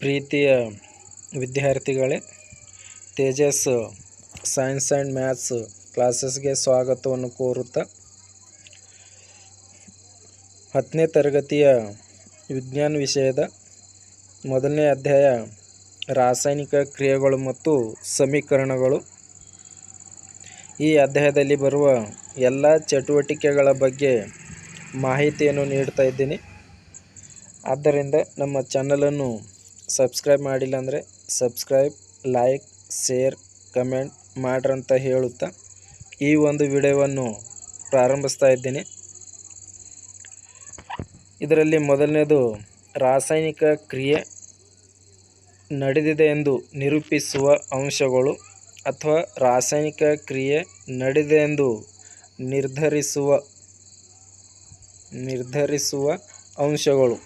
ಪ್ರೀತಿಯ ವಿದ್ಯಾರ್ಥಿಗಳೇ, Tejas science and maths ಕ್ಲಾಸಸ್ಗೆ ಸ್ವಾಗತವನ್ನು ಕೋರುತ್ತಾ ಹತ್ತನೇ ತರಗತಿಯ ವಿಜ್ಞಾನ ವಿಷಯದ ಮೊದಲನೇ ಅಧ್ಯಾಯ, ರಾಸಾಯನಿಕ ಕ್ರಿಯೆಗಳು ಮತ್ತು ಸಮೀಕರಣಗಳು. ಈ ಅಧ್ಯಾಯದಲ್ಲಿ ಬರುವ ಎಲ್ಲ ಚಟುವಟಿಕೆಗಳ ಬಗ್ಗೆ ಮಾಹಿತಿಯನ್ನು ನೀಡ್ತಾ ಇದ್ದೀನಿ. ಆದ್ದರಿಂದ ನಮ್ಮ ಚಾನಲನ್ನು ಸಬ್ಸ್ಕ್ರೈಬ್ ಮಾಡಿಲ್ಲ ಅಂದರೆ ಸಬ್ಸ್ಕ್ರೈಬ್, ಲೈಕ್, ಶೇರ್, ಕಮೆಂಟ್ ಮಾಡ್ರಂತ ಹೇಳುತ್ತಾ ಈ ಒಂದು ವಿಡಿಯೋವನ್ನು ಪ್ರಾರಂಭಿಸ್ತಾ ಇದ್ದೀನಿ. ಇದರಲ್ಲಿ ಮೊದಲನೇದು ರಾಸಾಯನಿಕ ಕ್ರಿಯೆ ನಡೆದಿದೆ ಎಂದು ನಿರೂಪಿಸುವ ಅಂಶಗಳು ಅಥವಾ ರಾಸಾಯನಿಕ ಕ್ರಿಯೆ ನಡೆದಿದೆ ಎಂದು ನಿರ್ಧರಿಸುವ ನಿರ್ಧರಿಸುವ ಅಂಶಗಳು.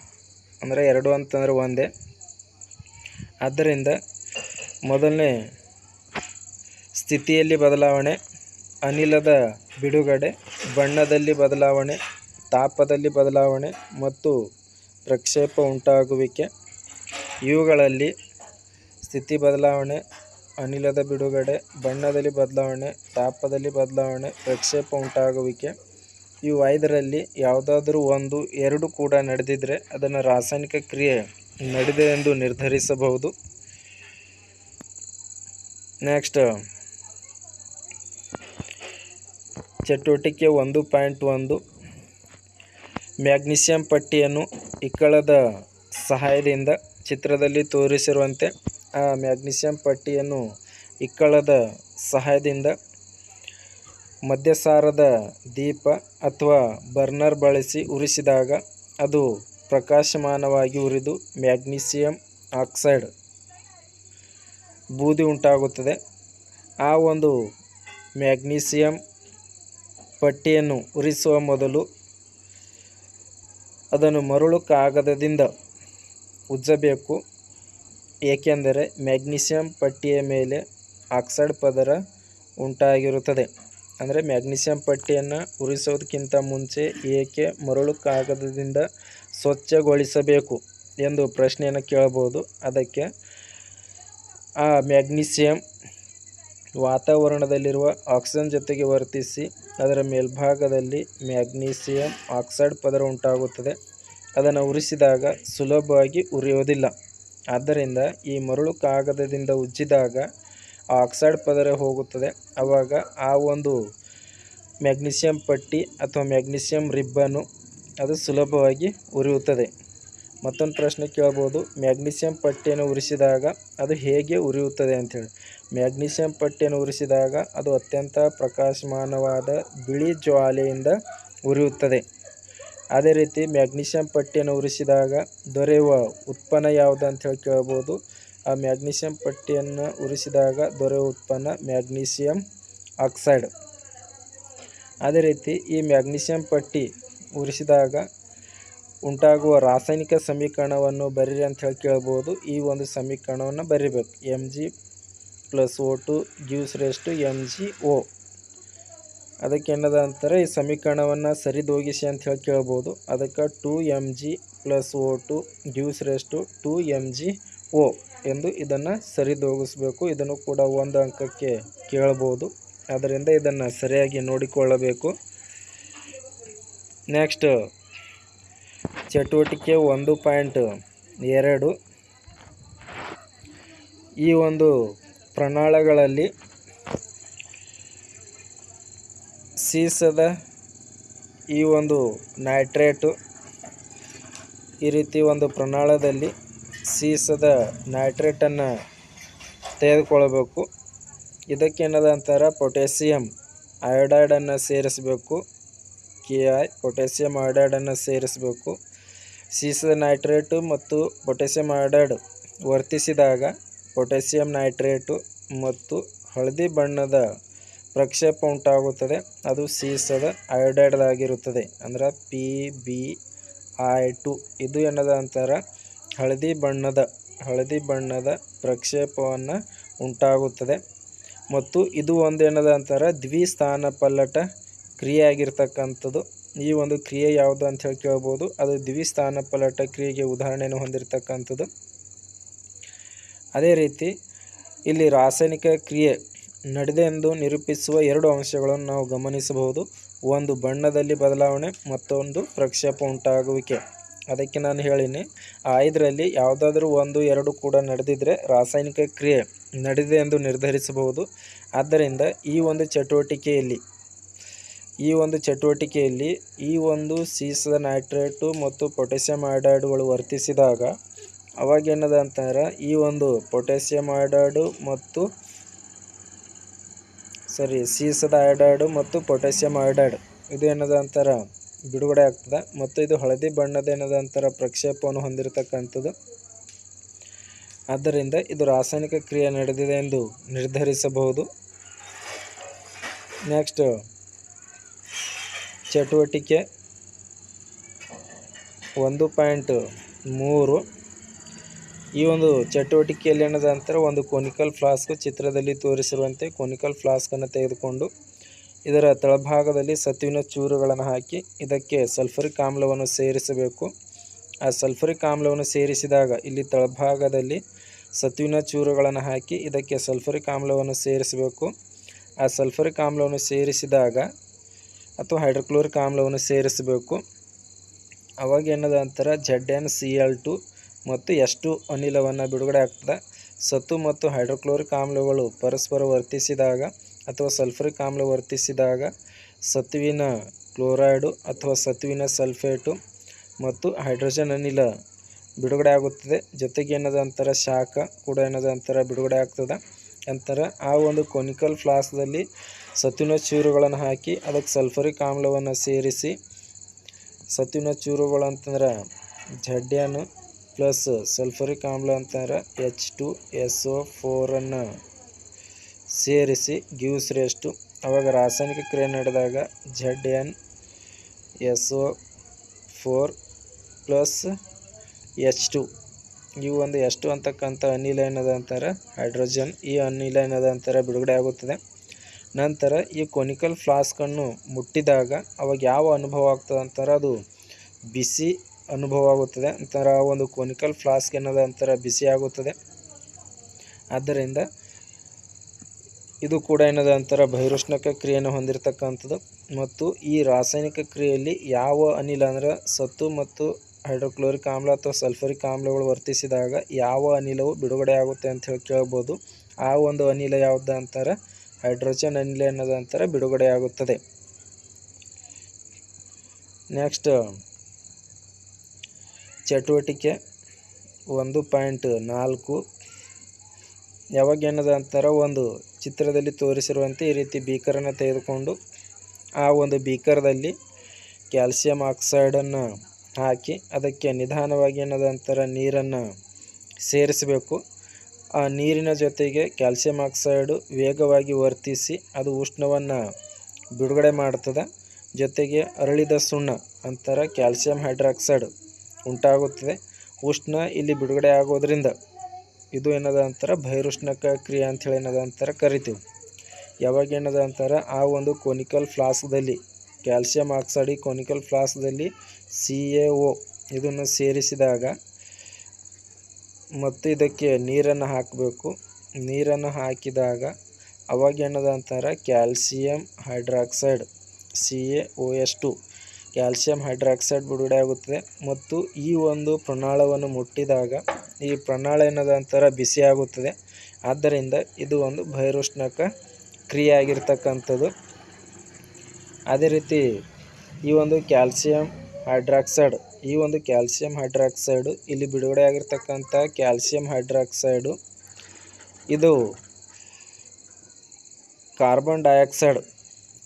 ಅಂದರೆ ಎರಡು ಅಂತಂದರೆ ಒಂದೇ. ಆದ್ದರಿಂದ ಮೊದಲನೇ ಸ್ಥಿತಿಯಲ್ಲಿ ಬದಲಾವಣೆ, ಅನಿಲದ ಬಿಡುಗಡೆ, ಬಣ್ಣದಲ್ಲಿ ಬದಲಾವಣೆ, ತಾಪದಲ್ಲಿ ಬದಲಾವಣೆ ಮತ್ತು ಪ್ರಕ್ಷೇಪ ಉಂಟಾಗುವಿಕೆ. ಇವುಗಳಲ್ಲಿ ಸ್ಥಿತಿ ಬದಲಾವಣೆ, ಅನಿಲದ ಬಿಡುಗಡೆ, ಬಣ್ಣದಲ್ಲಿ ಬದಲಾವಣೆ, ತಾಪದಲ್ಲಿ ಬದಲಾವಣೆ, ಪ್ರಕ್ಷೇಪ ಉಂಟಾಗುವಿಕೆ. ಇವು ಐದರಲ್ಲಿ ಯಾವುದಾದ್ರೂ ಒಂದು, ಎರಡು ಕೂಡ ನಡೆದಿದ್ದರೆ ಅದನ್ನು ರಾಸಾಯನಿಕ ಕ್ರಿಯೆ ನಡೆದಿದೆ ಎಂದು ನಿರ್ಧರಿಸಬಹುದು. ನೆಕ್ಸ್ಟ್ ಚಟುವಟಿಕೆ ಒಂದು ಪಾಯಿಂಟ್ ಒಂದು. ಮ್ಯಾಗ್ನೀಷಿಯಂ ಪಟ್ಟಿಯನ್ನು ಇಕ್ಕಳದ ಸಹಾಯದಿಂದ ಚಿತ್ರದಲ್ಲಿ ತೋರಿಸಿರುವಂತೆ, ಆ ಮ್ಯಾಗ್ನೀಷಿಯಂ ಪಟ್ಟಿಯನ್ನು ಇಕ್ಕಳದ ಸಹಾಯದಿಂದ ಮದ್ಯಸಾರದ ದೀಪ ಅಥವಾ ಬರ್ನರ್ ಬಳಸಿ ಉರಿಸಿದಾಗ ಅದು ಪ್ರಕಾಶಮಾನವಾಗಿ ಉರಿದು ಮ್ಯಾಗ್ನೀಸಿಯಂ ಆಕ್ಸೈಡ್ ಬೂದಿ ಉಂಟಾಗುತ್ತದೆ. ಆ ಒಂದು ಮ್ಯಾಗ್ನೀಸಿಯಂ ಪಟ್ಟಿಯನ್ನು ಉರಿಸುವ ಮೊದಲು ಅದನ್ನು ಮರಳು ಕಾಗದದಿಂದ ಉಜ್ಜಬೇಕು. ಏಕೆಂದರೆ ಮ್ಯಾಗ್ನೀಸಿಯಂ ಪಟ್ಟಿಯ ಮೇಲೆ ಆಕ್ಸೈಡ್ ಪದರ ಉಂಟಾಗಿರುತ್ತದೆ. ಅಂದರೆ ಮ್ಯಾಗ್ನೀಸಿಯಂ ಪಟ್ಟಿಯನ್ನು ಉರಿಸೋದಕ್ಕಿಂತ ಮುಂಚೆ ಏಕೆ ಮರಳು ಕಾಗದದಿಂದ ಸ್ವಚ್ಛಗೊಳಿಸಬೇಕು ಎಂದು ಪ್ರಶ್ನೆಯನ್ನು ಕೇಳಬಹುದು. ಅದಕ್ಕೆ ಆ ಮ್ಯಾಗ್ನೀಸಿಯಮ್ ವಾತಾವರಣದಲ್ಲಿರುವ ಆಕ್ಸಿಜನ್ ಜೊತೆಗೆ ವರ್ತಿಸಿ ಅದರ ಮೇಲ್ಭಾಗದಲ್ಲಿ ಮ್ಯಾಗ್ನೀಸಿಯಂ ಆಕ್ಸೈಡ್ ಪದರ ಉಂಟಾಗುತ್ತದೆ. ಅದನ್ನು ಉರಿಸಿದಾಗ ಸುಲಭವಾಗಿ ಉರಿಯೋದಿಲ್ಲ ಆದ್ದರಿಂದ ಈ ಮರಳು ಕಾಗದದಿಂದ ಉಜ್ಜಿದಾಗ ಆಕ್ಸೈಡ್ ಪದರ ಹೋಗುತ್ತದೆ. ಆವಾಗ ಆ ಒಂದು ಮ್ಯಾಗ್ನೀಸಿಯಂ ಪಟ್ಟಿ ಅಥವಾ ಮ್ಯಾಗ್ನೀಸಿಯಂ ರಿಬ್ಬನ್ನು ಅದು ಸುಲಭವಾಗಿ ಉರಿಯುತ್ತದೆ. ಮತ್ತೊಂದು ಪ್ರಶ್ನೆ ಕೇಳ್ಬೋದು. ಮ್ಯಾಗ್ನೀಷಿಯಮ್ ಪಟ್ಟಿಯನ್ನು ಉರಿಸಿದಾಗ ಅದು ಹೇಗೆ ಉರಿಯುತ್ತದೆ ಅಂಥೇಳಿ ಮ್ಯಾಗ್ನೀಷಿಯಮ್ ಪಟ್ಟಿಯನ್ನು ಉರಿಸಿದಾಗ ಅದು ಅತ್ಯಂತ ಪ್ರಕಾಶಮಾನವಾದ ಬಿಳಿ ಜ್ವಾಲೆಯಿಂದ ಉರಿಯುತ್ತದೆ. ಅದೇ ರೀತಿ ಮ್ಯಾಗ್ನೀಷಿಯಮ್ ಪಟ್ಟಿಯನ್ನು ಉರಿಸಿದಾಗ ದೊರೆಯುವ ಉತ್ಪನ್ನ ಯಾವುದು ಅಂತ ಹೇಳಿ ಕೇಳ್ಬೋದು. ಆ ಮ್ಯಾಗ್ನೀಷಿಯಮ್ ಪಟ್ಟಿಯನ್ನು ಉರಿಸಿದಾಗ ದೊರೆಯುವ ಉತ್ಪನ್ನ ಮ್ಯಾಗ್ನೀಷಿಯಮ್ ಆಕ್ಸೈಡ್. ಅದೇ ರೀತಿ ಈ ಮ್ಯಾಗ್ನೀಷಿಯಮ್ ಪಟ್ಟಿ ಉರಿಸಿದಾಗ ಉಂಟಾಗುವ ರಾಸಾಯನಿಕ ಸಮೀಕರಣವನ್ನು ಬರೀರಿ ಅಂತ ಹೇಳಿ ಕೇಳ್ಬೋದು. ಈ ಒಂದು ಸಮೀಕರಣವನ್ನು ಬರಿಬೇಕು. M G plus O two gives rise to M G O ಅದಕ್ಕೆ ಏನದ ಅಂತಾರೆ, ಈ ಸಮೀಕರಣವನ್ನು ಸರಿದೋಗಿಸಿ ಅಂತ ಹೇಳಿ ಕೇಳ್ಬೋದು. ಅದಕ್ಕೆ two M G plus O two gives rise to two M G O ಎಂದು ಇದನ್ನು ಸರಿದೋಗಿಸ್ಬೇಕು. ಇದನ್ನು ಕೂಡ ಒಂದು ಅಂಕಕ್ಕೆ ಕೇಳ್ಬೋದು. ಆದ್ದರಿಂದ ಇದನ್ನು ಸರಿಯಾಗಿ ನೋಡಿಕೊಳ್ಳಬೇಕು. ನೆಕ್ಸ್ಟ್ ಚಟುವಟಿಕೆ ಒಂದು ಪಾಯಿಂಟ್ ಎರಡು. ಈ ಒಂದು ಪ್ರಣಾಳಗಳಲ್ಲಿ ಸೀಸದ ಈ ಒಂದು ನೈಟ್ರೇಟು, ಈ ರೀತಿ ಒಂದು ಪ್ರಣಾಳದಲ್ಲಿ ಸೀಸದ ನೈಟ್ರೇಟನ್ನು ತೆಗೆದುಕೊಳ್ಬೇಕು. ಇದಕ್ಕೇನದ ಅಂತಾರೆ? ಪೊಟ್ಯಾಸಿಯಮ್ ಅಯೋಡೈಡನ್ನು ಸೇರಿಸಬೇಕು. ಕೆ ಐ ಪೊಟ್ಯಾಸಿಯಮ್ ಅಯೋಡೈಡನ್ನು ಸೇರಿಸಬೇಕು. ಸೀಸದ ನೈಟ್ರೇಟು ಮತ್ತು ಪೊಟ್ಯಾಸಿಯಮ್ ಅಯೋಡೈಡ್ ವರ್ತಿಸಿದಾಗ ಪೊಟ್ಯಾಸಿಯಮ್ ನೈಟ್ರೇಟು ಮತ್ತು ಹಳದಿ ಬಣ್ಣದ ಪ್ರಕ್ಷೇಪ ಉಂಟಾಗುತ್ತದೆ. ಅದು ಸೀಸದ ಅಯೋಡೈಡ್ದಾಗಿರುತ್ತದೆ ಅಂದ್ರೆ ಪಿ ಬಿ ಐ ಟು ಇದು ಏನದ ಅಂತಾರೆ ಹಳದಿ ಬಣ್ಣದ ಹಳದಿ ಬಣ್ಣದ ಪ್ರಕ್ಷೇಪವನ್ನು ಉಂಟಾಗುತ್ತದೆ. ಮತ್ತು ಇದು ಒಂದೇನದ ಅಂತಾರೆ ದ್ವಿಸ್ಥಾನ ಪಲ್ಲಟ ಕ್ರಿಯೆ ಆಗಿರ್ತಕ್ಕಂಥದ್ದು ಈ ಒಂದು ಕ್ರಿಯೆ ಯಾವುದು ಅಂತ ಹೇಳಿ ಕೇಳ್ಬೋದು. ಅದು ದ್ವಿಸ್ಥಾನ ಪಲಟ ಕ್ರಿಯೆಗೆ ಉದಾಹರಣೆಯನ್ನು ಹೊಂದಿರತಕ್ಕಂಥದ್ದು. ಅದೇ ರೀತಿ ಇಲ್ಲಿ ರಾಸಾಯನಿಕ ಕ್ರಿಯೆ ನಡೆದೆ ಎಂದು ನಿರೂಪಿಸುವ ಎರಡು ಅಂಶಗಳನ್ನು ನಾವು ಗಮನಿಸಬಹುದು. ಒಂದು ಬಣ್ಣದಲ್ಲಿ ಬದಲಾವಣೆ, ಮತ್ತೊಂದು ಪ್ರಕ್ಷೇಪ ಉಂಟಾಗುವಿಕೆ. ಅದಕ್ಕೆ ನಾನು ಹೇಳಿನಿ ಆ ಐದರಲ್ಲಿ ಯಾವುದಾದ್ರೂ ಒಂದು, ಎರಡು ಕೂಡ ನಡೆದಿದ್ದರೆ ರಾಸಾಯನಿಕ ಕ್ರಿಯೆ ನಡೆದಿದೆ ಎಂದು ನಿರ್ಧರಿಸಬಹುದು. ಆದ್ದರಿಂದ ಈ ಒಂದು ಚಟುವಟಿಕೆಯಲ್ಲಿ ಈ ಒಂದು ಚಟುವಟಿಕೆಯಲ್ಲಿ ಈ ಒಂದು ಸೀಸದ ನೈಟ್ರೇಟು ಮತ್ತು ಪೊಟ್ಯಾಸಿಯಂ ಐಡೈಡ್ಗಳು ವರ್ತಿಸಿದಾಗ ಅವಾಗ ಏನದ ಅಂತಾರೆ, ಈ ಒಂದು ಪೊಟ್ಯಾಸಿಯಂ ಐಡೈಡು ಮತ್ತು ಸರಿ ಸೀಸದ ಐಡೈಡು ಮತ್ತು ಪೊಟ್ಯಾಸಿಯಂ ಐಡೈಡ್ ಇದು ಏನದ ಅಂತಾರೆ, ಬಿಡುಗಡೆ ಆಗ್ತದೆ. ಮತ್ತು ಇದು ಹಳದಿ ಬಣ್ಣದ ಏನದ ಅಂತಾರೆ, ಪ್ರಕ್ಷೇಪವನ್ನು ಹೊಂದಿರತಕ್ಕಂಥದ್ದು. ಆದ್ದರಿಂದ ಇದು ರಾಸಾಯನಿಕ ಕ್ರಿಯೆ ನಡೆದಿದೆ ಎಂದು ನಿರ್ಧರಿಸಬಹುದು. ನೆಕ್ಸ್ಟ್ ಚಟುವಟಿಕೆ ಒಂದು ಪಾಯಿಂಟ್ ಮೂರು. ಈ ಒಂದು ಚಟುವಟಿಕೆಯಲ್ಲಿ ಏನದ ಅಂತಾರೆ, ಒಂದು ಕೊನಿಕಲ್ ಫ್ಲಾಸ್ಕ್ ಚಿತ್ರದಲ್ಲಿ ತೋರಿಸಿರುವಂತೆ ಕೊನಿಕಲ್ ಫ್ಲಾಸ್ಕನ್ನು ತೆಗೆದುಕೊಂಡು ಇದರ ತಳಭಾಗದಲ್ಲಿ ಸತುವಿನ ಚೂರುಗಳನ್ನು ಹಾಕಿ ಇದಕ್ಕೆ ಸಲ್ಫರಿಕ್ ಆಮ್ಲವನ್ನು ಸೇರಿಸಬೇಕು. ಆ ಸಲ್ಫರಿಕ್ ಆಮ್ಲವನ್ನು ಸೇರಿಸಿದಾಗ ಇಲ್ಲಿ ತಳಭಾಗದಲ್ಲಿ ಸತುವಿನ ಚೂರುಗಳನ್ನು ಹಾಕಿ ಇದಕ್ಕೆ ಸಲ್ಫರಿಕ್ ಆಮ್ಲವನ್ನು ಸೇರಿಸಬೇಕು. ಆ ಸಲ್ಫರಿಕ್ ಆಮ್ಲವನ್ನು ಸೇರಿಸಿದಾಗ ಅಥವಾ ಹೈಡ್ರೋಕ್ಲೋರಿಕ್ ಆಮ್ಲವನ್ನು ಸೇರಿಸಬೇಕು. ಅವಾಗ ಏನದ ಅಂತಾರೆ Z N C L two ಮತ್ತು ಎಷ್ಟು ಅನಿಲವನ್ನು ಬಿಡುಗಡೆ ಆಗ್ತದೆ. ಸತು ಮತ್ತು ಹೈಡ್ರೋಕ್ಲೋರಿಕ್ ಆಮ್ಲಗಳು ಪರಸ್ಪರ ವರ್ತಿಸಿದಾಗ ಅಥವಾ ಸಲ್ಫರಿಕ್ ಆಮ್ಲ ವರ್ತಿಸಿದಾಗ ಸತುವಿನ ಕ್ಲೋರೈಡು ಅಥವಾ ಸತುವಿನ ಸಲ್ಫೇಟು ಮತ್ತು ಹೈಡ್ರೋಜನ್ ಅನಿಲ ಬಿಡುಗಡೆ ಆಗುತ್ತದೆ. ಜೊತೆಗೆ ಏನದ ಅಂತಾರೆ ಶಾಖ ಕೂಡ ಏನದ ಅಂತಾರೆ ಬಿಡುಗಡೆ ಆಗ್ತದೆ. ನಂತರ ಆ ಒಂದು ಕೊನಿಕಲ್ ಫ್ಲಾಸ್ಕ್ದಲ್ಲಿ ಸತ್ತಿನ ಚೂರುಗಳನ್ನು ಹಾಕಿ ಅದಕ್ಕೆ ಸಲ್ಫರಿಕ್ ಆಮ್ಲವನ್ನು ಸೇರಿಸಿ ಸತ್ತಿನ ಚೂರುಗಳು ಅಂತಂದ್ರೆ ಜಡ್ ಎನ್ ಪ್ಲಸ್ ಸಲ್ಫರಿಕ್ ಆಮ್ಲ ಅಂತಂದ್ರೆ ಎಚ್ ಟು ಎಸ್ ಒ ಫೋರನ್ನು ಸೇರಿಸಿ ಗ್ಯೂಸ್ ರೇಸ್ಟು ಅವಾಗ ರಾಸಾಯನಿಕ ಕ್ರಿಯೆ ನಡೆದಾಗ Z N S O four plus H two ಇವು ಒಂದು ಎಷ್ಟು ಅಂತಕ್ಕಂಥ ಅನಿಲ ಏನದ ಅಂತಾರೆ? ಹೈಡ್ರೋಜನ್. ಈ ಅನಿಲ ಏನದ ಅಂತಾರೆ? ಬಿಡುಗಡೆ ಆಗುತ್ತದೆ. ನಂತರ ಈ ಕೊನಿಕಲ್ ಫ್ಲಾಸ್ಕನ್ನು ಮುಟ್ಟಿದಾಗ ಅವಾಗ ಯಾವ ಅನುಭವ ಆಗ್ತದೆ ಅಂತಾರೆ? ಅದು ಬಿಸಿ ಅನುಭವ ಆಗುತ್ತದೆ. ಅಂತಾರೆ ಆ ಒಂದು ಕೊನಿಕಲ್ ಫ್ಲಾಸ್ಕ್ ಏನದ ಅಂತಾರೆ? ಬಿಸಿ ಆಗುತ್ತದೆ. ಆದ್ದರಿಂದ ಇದು ಕೂಡ ಏನದ ಅಂತಾರೆ? ಬಹಿರುಷ್ಣಕ ಕ್ರಿಯೆಯನ್ನು ಹೊಂದಿರತಕ್ಕಂಥದ್ದು. ಮತ್ತು ಈ ರಾಸಾಯನಿಕ ಕ್ರಿಯೆಯಲ್ಲಿ ಯಾವ ಅನಿಲ ಅಂದ್ರೆ? ಸತ್ತು ಮತ್ತು ಹೈಡ್ರೋಕ್ಲೋರಿಕ್ ಆಮ್ಲ ಅಥವಾ ಸಲ್ಫರಿಕ್ ಆಮ್ಲಗಳು ವರ್ತಿಸಿದಾಗ ಯಾವ ಅನಿಲವು ಬಿಡುಗಡೆ ಆಗುತ್ತೆ ಅಂತ ಹೇಳಿ ಕೇಳ್ಬೋದು. ಆ ಒಂದು ಅನಿಲ ಯಾವುದು ಅಂತಾರೆ ಹೈಡ್ರೋಜನ್ ಅನಿಲ ಅನ್ನೋದು ಬಿಡುಗಡೆಯಾಗುತ್ತದೆ. ನೆಕ್ಸ್ಟ್ ಚಟುವಟಿಕೆ ಒಂದು ಪಾಯಿಂಟ್ ನಾಲ್ಕು. ಯಾವಾಗ ಏನದ ಅಂತಾರೆ ಒಂದು ಚಿತ್ರದಲ್ಲಿ ತೋರಿಸಿರುವಂತೆ ಈ ರೀತಿ ಬೀಕರನ್ನು ತೆಗೆದುಕೊಂಡು ಆ ಒಂದು ಬೀಕರದಲ್ಲಿ ಕ್ಯಾಲ್ಸಿಯಂ ಆಕ್ಸೈಡನ್ನು ಹಾಕಿ ಅದಕ್ಕೆ ನಿಧಾನವಾಗಿ ಏನದ ಅಂತಾರೆ ನೀರನ್ನು ಸೇರಿಸಬೇಕು. ಆ ನೀರಿನ ಜೊತೆಗೆ ಕ್ಯಾಲ್ಸಿಯಂ ಆಕ್ಸೈಡು ವೇಗವಾಗಿ ವರ್ತಿಸಿ ಅದು ಉಷ್ಣವನ್ನು ಬಿಡುಗಡೆ ಮಾಡ್ತದೆ. ಜೊತೆಗೆ ಅರಳಿದ ಸುಣ್ಣ ಅಂತಾರೆ ಕ್ಯಾಲ್ಸಿಯಂ ಹೈಡ್ರಾಕ್ಸೈಡ್ ಉಂಟಾಗುತ್ತದೆ. ಉಷ್ಣ ಇಲ್ಲಿ ಬಿಡುಗಡೆ ಆಗೋದ್ರಿಂದ ಇದು ಏನದ ಅಂತಾರೆ ಬಹಿರುಷ್ಣಕ ಕ್ರಿಯೆ ಅಂಥೇಳಿ ಏನದ ಅಂತಾರೆ ಕರಿತೀವಿ. ಯಾವಾಗ ಏನದ ಅಂತಾರೆ ಆ ಒಂದು ಕೊನಿಕಲ್ ಫ್ಲಾಸ್ಕ್ದಲ್ಲಿ ಕ್ಯಾಲ್ಸಿಯಂ ಆಕ್ಸೈಡ್ ಈ ಕೊನಿಕಲ್ ಫ್ಲಾಸ್ಕ್ದಲ್ಲಿ ಸಿ ಎ ಒ ಇದನ್ನು ಸೇರಿಸಿದಾಗ ಮತ್ತು ಇದಕ್ಕೆ ನೀರನ್ನು ಹಾಕಬೇಕು. ನೀರನ್ನು ಹಾಕಿದಾಗ ಅವಾಗ ಏನದ ಅಂತಾರೆ? Calcium hydroxide. C A O S two calcium hydroxide ಬಿಡುಗಡೆ ಆಗುತ್ತದೆ. ಮತ್ತು ಈ ಒಂದು ಪ್ರಣಾಳವನ್ನು ಮುಟ್ಟಿದಾಗ ಈ ಪ್ರಣಾಳ ಏನದ ಅಂತಾರೆ? ಬಿಸಿಯಾಗುತ್ತದೆ ಆದ್ದರಿಂದ ಇದು ಒಂದು ಬಹಿರುಷ್ಣಕ ಕ್ರಿಯೆ ಆಗಿರ್ತಕ್ಕಂಥದ್ದು ಅದೇ ರೀತಿ ಈ ಒಂದು ಕ್ಯಾಲ್ಸಿಯಂ ಹೈಡ್ರಾಕ್ಸೈಡ್. ಈ ಒಂದು ಕ್ಯಾಲ್ಸಿಯಂ ಹೈಡ್ರಾಕ್ಸೈಡು ಇಲ್ಲಿ ಬಿಡುಗಡೆ ಆಗಿರ್ತಕ್ಕಂಥ ಕ್ಯಾಲ್ಸಿಯಂ ಹೈಡ್ರಾಕ್ಸೈಡು. ಇದು ಕಾರ್ಬನ್ ಡೈಆಕ್ಸೈಡ್,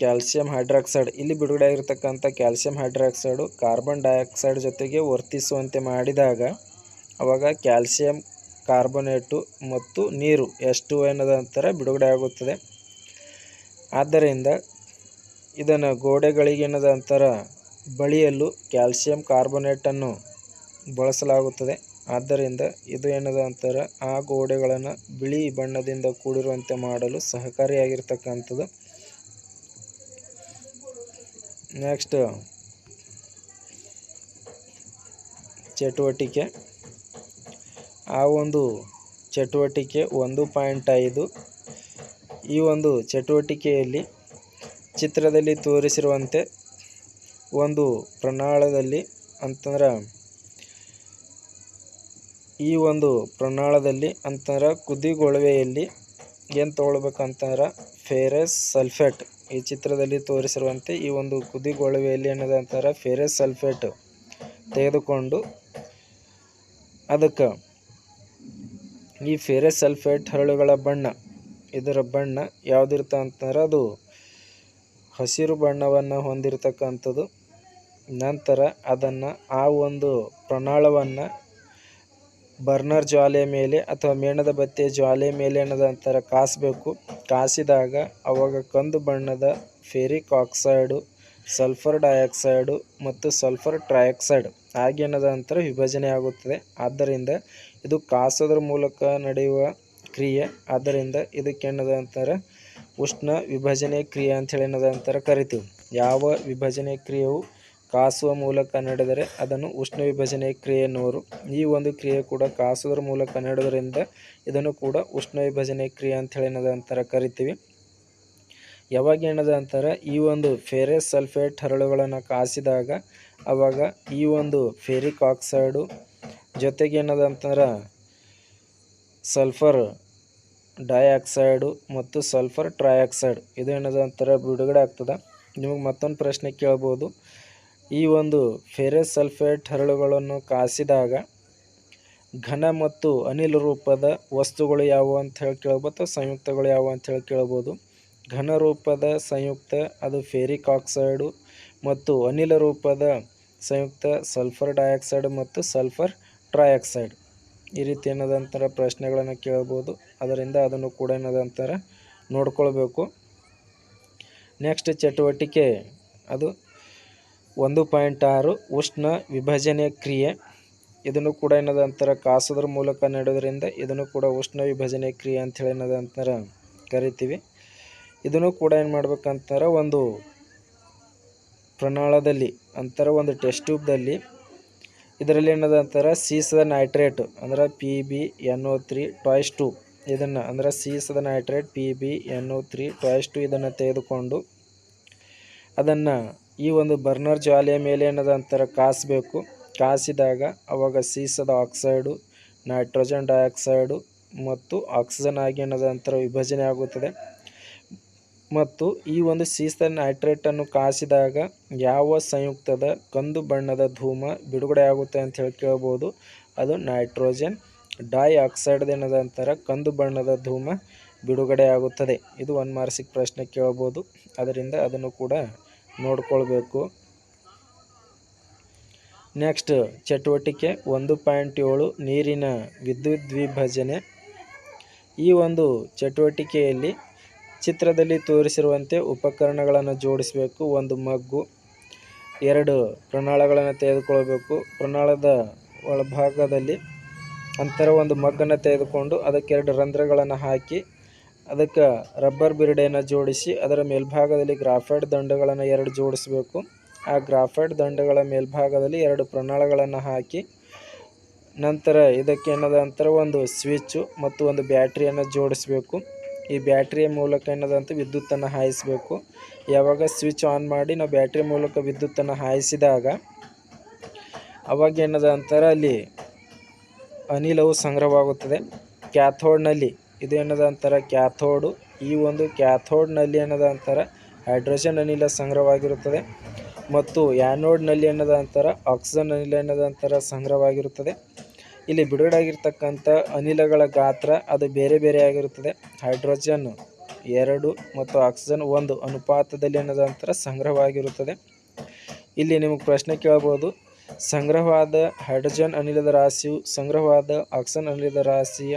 ಕ್ಯಾಲ್ಸಿಯಂ ಹೈಡ್ರಾಕ್ಸೈಡ್. ಇಲ್ಲಿ ಬಿಡುಗಡೆ ಆಗಿರ್ತಕ್ಕಂಥ ಕ್ಯಾಲ್ಸಿಯಂ ಹೈಡ್ರಾಕ್ಸೈಡು ಕಾರ್ಬನ್ ಡೈಆಕ್ಸೈಡ್ ಜೊತೆಗೆ ವರ್ತಿಸುವಂತೆ ಮಾಡಿದಾಗ ಅವಾಗ ಕ್ಯಾಲ್ಸಿಯಂ ಕಾರ್ಬೊನೇಟು ಮತ್ತು ನೀರು ಎಷ್ಟು ಏನದ ಅಂತರ ಬಿಡುಗಡೆ ಆಗುತ್ತದೆ. ಆದ್ದರಿಂದ ಇದನ್ನು ಗೋಡೆಗಳಿಗೆ ಏನದ ಬಳಿಯಲು ಕ್ಯಾಲ್ಸಿಯಂ ಕಾರ್ಬೊನೇಟನ್ನು ಬಳಸಲಾಗುತ್ತದೆ. ಆದ್ದರಿಂದ ಇದು ಏನದ ಅಂತಾರೆ ಆ ಗೋಡೆಗಳನ್ನು ಬಿಳಿ ಬಣ್ಣದಿಂದ ಕೂಡಿರುವಂತೆ ಮಾಡಲು ಸಹಕಾರಿಯಾಗಿರ್ತಕ್ಕಂಥದ್ದು. ನೆಕ್ಸ್ಟ್, ಚಟುವಟಿಕೆ. ಆ ಒಂದು ಚಟುವಟಿಕೆ ಒಂದು ಪಾಯಿಂಟ್ ಐದು. ಈ ಒಂದು ಚಟುವಟಿಕೆಯಲ್ಲಿ ಚಿತ್ರದಲ್ಲಿ ತೋರಿಸಿರುವಂತೆ ಒಂದು ಪ್ರಣಾಳದಲ್ಲಿ ಅಂತಂದ್ರೆ, ಈ ಒಂದು ಪ್ರಣಾಳದಲ್ಲಿ ಅಂತಂದ್ರೆ ಕುದಿಗೊಳವೆಯಲ್ಲಿ ಏನು ತೊಗೊಳ್ಬೇಕಂತಂದ್ರೆ ಫೇರಸ್ ಸಲ್ಫೇಟ್. ಈ ಚಿತ್ರದಲ್ಲಿ ತೋರಿಸಿರುವಂತೆ ಈ ಒಂದು ಕುದಿಗೊಳವೆಯಲ್ಲಿ ಏನದಂತಾರೆ ಫೇರಸ್ ಸಲ್ಫೇಟ್ ತೆಗೆದುಕೊಂಡು ಅದಕ್ಕೆ ಈ ಫೇರಸ್ ಸಲ್ಫೇಟ್ ಹರಳುಗಳ ಬಣ್ಣ, ಇದರ ಬಣ್ಣ ಯಾವುದಿರ್ತ ಅಂತಂದ್ರೆ ಅದು ಹಸಿರು ಬಣ್ಣವನ್ನು ಹೊಂದಿರತಕ್ಕಂಥದ್ದು. ನಂತರ ಅದನ್ನು ಆ ಒಂದು ಪ್ರಣಾಳವನ್ನು ಬರ್ನರ್ ಜ್ವಾಲೆ ಮೇಲೆ ಅಥವಾ ಮೇಣದ ಬತ್ತಿಯ ಜ್ವಾಲೆ ಮೇಲೆ ಏನದಂತಾರೆ ಕಾಸಬೇಕು. ಕಾಸಿದಾಗ ಅವಾಗ ಕಂದು ಬಣ್ಣದ ಫೆರಿಕ್ ಆಕ್ಸೈಡು, ಸಲ್ಫರ್ ಡೈಆಕ್ಸೈಡು ಮತ್ತು ಸಲ್ಫರ್ ಟ್ರೈಆಕ್ಸೈಡ್ ಆಗಿ ಏನದಂತಾರೆ ವಿಭಜನೆ ಆಗುತ್ತದೆ. ಆದ್ದರಿಂದ ಇದು ಕಾಸೋದ್ರ ಮೂಲಕ ನಡೆಯುವ ಕ್ರಿಯೆ. ಆದ್ದರಿಂದ ಇದಕ್ಕೆ ಏನದ ಅಂತಾರೆ ಉಷ್ಣ ವಿಭಜನೆ ಕ್ರಿಯೆ ಅಂಥೇಳಿ ಏನದ ಅಂತಾರೆ ಕರಿತೀವಿ. ಯಾವ ವಿಭಜನೆ ಕ್ರಿಯೆಯು ಕಾಸುವ ಮೂಲಕ ನಡೆದರೆ ಅದನ್ನು ಉಷ್ಣ ವಿಭಜನೆ ಕ್ರಿಯೆ ಎನ್ನುವರು. ಈ ಒಂದು ಕ್ರಿಯೆ ಕೂಡ ಕಾಸುವುದರ ಮೂಲಕ ನಡೆಯೋದ್ರಿಂದ ಇದನ್ನು ಕೂಡ ಉಷ್ಣ ವಿಭಜನೆ ಕ್ರಿಯೆ ಅಂತೇಳಿ ಏನದ ಅಂತಾರೆ ಕರಿತೀವಿ. ಯಾವಾಗ ಏನದ ಅಂತಾರೆ ಈ ಒಂದು ಫೆರಸ್ ಸಲ್ಫೇಟ್ ಹರಳುಗಳನ್ನು ಕಾಸಿದಾಗ ಆವಾಗ ಈ ಒಂದು ಫೆರಿಕ್ ಆಕ್ಸೈಡು ಜೊತೆಗೆ ಏನದ ಅಂತಂದ್ರೆ ಸಲ್ಫರ್ ಡೈಆಕ್ಸೈಡು ಮತ್ತು ಸಲ್ಫರ್ ಟ್ರೈಆಕ್ಸೈಡ್. ಇದು ಏನದ ಅಂತಾರೆ ಬಿಡುಗಡೆ ಆಗ್ತದೆ. ನಿಮಗೆ ಮತ್ತೊಂದು ಪ್ರಶ್ನೆ ಕೇಳ್ಬೋದು. ಈ ಒಂದು ಫೆರಸ್ ಸಲ್ಫೇಟ್ ಹರಳುಗಳನ್ನು ಕಾಸಿದಾಗ ಘನ ಮತ್ತು ಅನಿಲ ರೂಪದ ವಸ್ತುಗಳು ಯಾವುವು ಅಂತ ಹೇಳಿ ಕೇಳ್ಬೋದು ಅಥವಾ ಸಂಯುಕ್ತಗಳು ಯಾವುವು ಅಂತ ಹೇಳಿ ಕೇಳ್ಬೋದು. ಘನ ರೂಪದ ಸಂಯುಕ್ತ ಅದು ಫೆರಿಕ್ ಆಕ್ಸೈಡು ಮತ್ತು ಅನಿಲ ರೂಪದ ಸಂಯುಕ್ತ ಸಲ್ಫರ್ ಡೈಆಕ್ಸೈಡ್ ಮತ್ತು ಸಲ್ಫರ್ ಟ್ರೈಆಕ್ಸೈಡ್. ಈ ರೀತಿ ಏನದಂತಾರೆ ಪ್ರಶ್ನೆಗಳನ್ನು ಕೇಳ್ಬೋದು. ಅದರಿಂದ ಅದನ್ನು ಕೂಡ ಏನದಂತಾರೆ ನೋಡ್ಕೊಳ್ಬೇಕು. ನೆಕ್ಸ್ಟ್ ಚಟುವಟಿಕೆ ಅದು ಒಂದು ಪಾಯಿಂಟ್ ಆರು ಉಷ್ಣ ವಿಭಜನೆ ಕ್ರಿಯೆ. ಇದನ್ನು ಕೂಡ ಏನದ ಅಂತಾರೆ? ಕಾಸೋದ್ರ ಮೂಲಕ ನೆಡೋದ್ರಿಂದ ಇದನ್ನು ಕೂಡ ಉಷ್ಣ ವಿಭಜನೆ ಕ್ರಿಯೆ ಅಂಥೇಳಿ ಏನದ ಅಂತಾರೆ? ಕರಿತೀವಿ. ಇದನ್ನು ಕೂಡ ಏನು ಮಾಡ್ಬೇಕಂತಾರೆ? ಒಂದು ಪ್ರಣಾಳದಲ್ಲಿ ಅಂತಾರೆ, ಒಂದು ಟೆಸ್ಟ್ ಟ್ಯೂಬ್ದಲ್ಲಿ ಇದರಲ್ಲಿ ಏನದ ಅಂತಾರೆ? ಸೀಸದ ನೈಟ್ರೇಟ್ ಅಂದ್ರೆ P B N O three twice two ಇದನ್ನು ಅಂದ್ರೆ ಸೀಸದ nitrate P B N O three twice two ಇದನ್ನು ತೆಗೆದುಕೊಂಡು ಅದನ್ನು ಈ ಒಂದು ಬರ್ನರ್ ಜಾಲಿಯ ಮೇಲೆ ಏನದ ಅಂತಾರೆ ಕಾಸಬೇಕು. ಕಾಸಿದಾಗ ಅವಾಗ ಸೀಸದ ಆಕ್ಸೈಡು, ನೈಟ್ರೋಜನ್ ಡೈಆಕ್ಸೈಡು ಮತ್ತು ಆಕ್ಸಿಜನ್ ಆಗಿ ಏನದ ಅಂತರ ವಿಭಜನೆ ಆಗುತ್ತದೆ. ಮತ್ತು ಈ ಒಂದು ಸೀಸದ ನೈಟ್ರೇಟನ್ನು ಕಾಸಿದಾಗ ಯಾವ ಸಂಯುಕ್ತದ ಕಂದು ಬಣ್ಣದ ಧೂಮ ಬಿಡುಗಡೆ ಆಗುತ್ತೆ ಅಂತ ಹೇಳಿ ಕೇಳ್ಬೋದು. ಅದು ನೈಟ್ರೋಜನ್ ಡೈ ಆಕ್ಸೈಡ್ ಏನದ ಅಂತಾರೆ ಕಂದು ಬಣ್ಣದ ಧೂಮ ಬಿಡುಗಡೆ ಆಗುತ್ತದೆ. ಇದು ಒನ್ ಮಾರ್ಸಿಕ್ ಪ್ರಶ್ನೆ ಕೇಳ್ಬೋದು. ಅದರಿಂದ ಅದನ್ನು ಕೂಡ ನೋಡ್ಕೊಳ್ಬೇಕು. ನೆಕ್ಸ್ಟ್ ಚಟುವಟಿಕೆ ಒಂದು ಪಾಯಿಂಟ್ ಏಳು ನೀರಿನ ವಿದ್ಯುತ್ ವಿಭಜನೆ. ಈ ಒಂದು ಚಟುವಟಿಕೆಯಲ್ಲಿ ಚಿತ್ರದಲ್ಲಿ ತೋರಿಸಿರುವಂತೆ ಉಪಕರಣಗಳನ್ನು ಜೋಡಿಸಬೇಕು, ಒಂದು ಮಗ್ಗು. ಎರಡು, ಪ್ರಣಾಳಗಳನ್ನು ತೆಗೆದುಕೊಳ್ಬೇಕು. ಪ್ರಣಾಳದ ಒಳಭಾಗದಲ್ಲಿ ಅಂತರ ಒಂದು ಮಗ್ಗನ್ನು ತೆಗೆದುಕೊಂಡು ಅದಕ್ಕೆ ಎರಡು ರಂಧ್ರಗಳನ್ನು ಹಾಕಿ ಅದಕ್ಕೆ ರಬ್ಬರ್ ಬಿರಡೆಯನ್ನು ಜೋಡಿಸಿ ಅದರ ಮೇಲ್ಭಾಗದಲ್ಲಿ ಗ್ರಾಫೈಟ್ ದಂಡಗಳನ್ನು ಎರಡು ಜೋಡಿಸಬೇಕು. ಆ ಗ್ರಾಫೈಟ್ ದಂಡಗಳ ಮೇಲ್ಭಾಗದಲ್ಲಿ ಎರಡು ಪ್ರಣಾಳಗಳನ್ನು ಹಾಕಿ ನಂತರ ಇದಕ್ಕೆ ಏನದ ಒಂದು ಸ್ವಿಚ್ಚು ಮತ್ತು ಒಂದು ಬ್ಯಾಟ್ರಿಯನ್ನು ಜೋಡಿಸಬೇಕು. ಈ ಬ್ಯಾಟ್ರಿಯ ಮೂಲಕ ಏನದಂತ ವಿದ್ಯುತ್ತನ್ನು ಹಾಯಿಸಬೇಕು. ಯಾವಾಗ ಸ್ವಿಚ್ ಆನ್ ಮಾಡಿ ನಾವು ಬ್ಯಾಟ್ರಿ ಮೂಲಕ ವಿದ್ಯುತ್ತನ್ನು ಹಾಯಿಸಿದಾಗ ಅವಾಗ ಏನದ ಅಂತಾರೆ ಅಲ್ಲಿ ಅನಿಲವು ಸಂಗ್ರಹವಾಗುತ್ತದೆ. ಕ್ಯಾಥೋಡ್ನಲ್ಲಿ ಇದು ಏನದ ಅಂತಾರೆ? ಕ್ಯಾಥೋಡು. ಈ ಒಂದು ಕ್ಯಾಥೋಡ್ನಲ್ಲಿ ಏನದ ಅಂತಾರೆ? ಹೈಡ್ರೋಜನ್ ಅನಿಲ ಸಂಗ್ರಹವಾಗಿರುತ್ತದೆ. ಮತ್ತು ಆ್ಯನೋಡ್ನಲ್ಲಿ ಏನದ ಅಂತಾರೆ? ಆಕ್ಸಿಜನ್ ಅನಿಲ ಏನದ ಅಂತಾರೆ? ಸಂಗ್ರಹವಾಗಿರುತ್ತದೆ. ಇಲ್ಲಿ ಬಿಡುಗಡೆ ಆಗಿರ್ತಕ್ಕಂಥ ಅನಿಲಗಳ ಗಾತ್ರ ಅದು ಬೇರೆ ಬೇರೆ ಆಗಿರುತ್ತದೆ. ಹೈಡ್ರೋಜನ್ ಎರಡು ಮತ್ತು ಆಕ್ಸಿಜನ್ ಒಂದು ಅನುಪಾತದಲ್ಲಿ ಏನದ ಅಂತಾರೆ? ಸಂಗ್ರಹವಾಗಿರುತ್ತದೆ. ಇಲ್ಲಿ ನಿಮಗೆ ಪ್ರಶ್ನೆ ಕೇಳ್ಬೋದು ಸಂಗ್ರಹವಾದ ಹೈಡ್ರೋಜನ್ ಅನಿಲದ ರಾಶಿಯು ಸಂಗ್ರಹವಾದ ಆಕ್ಸಿಜನ್ ಅನಿಲದ ರಾಶಿಯ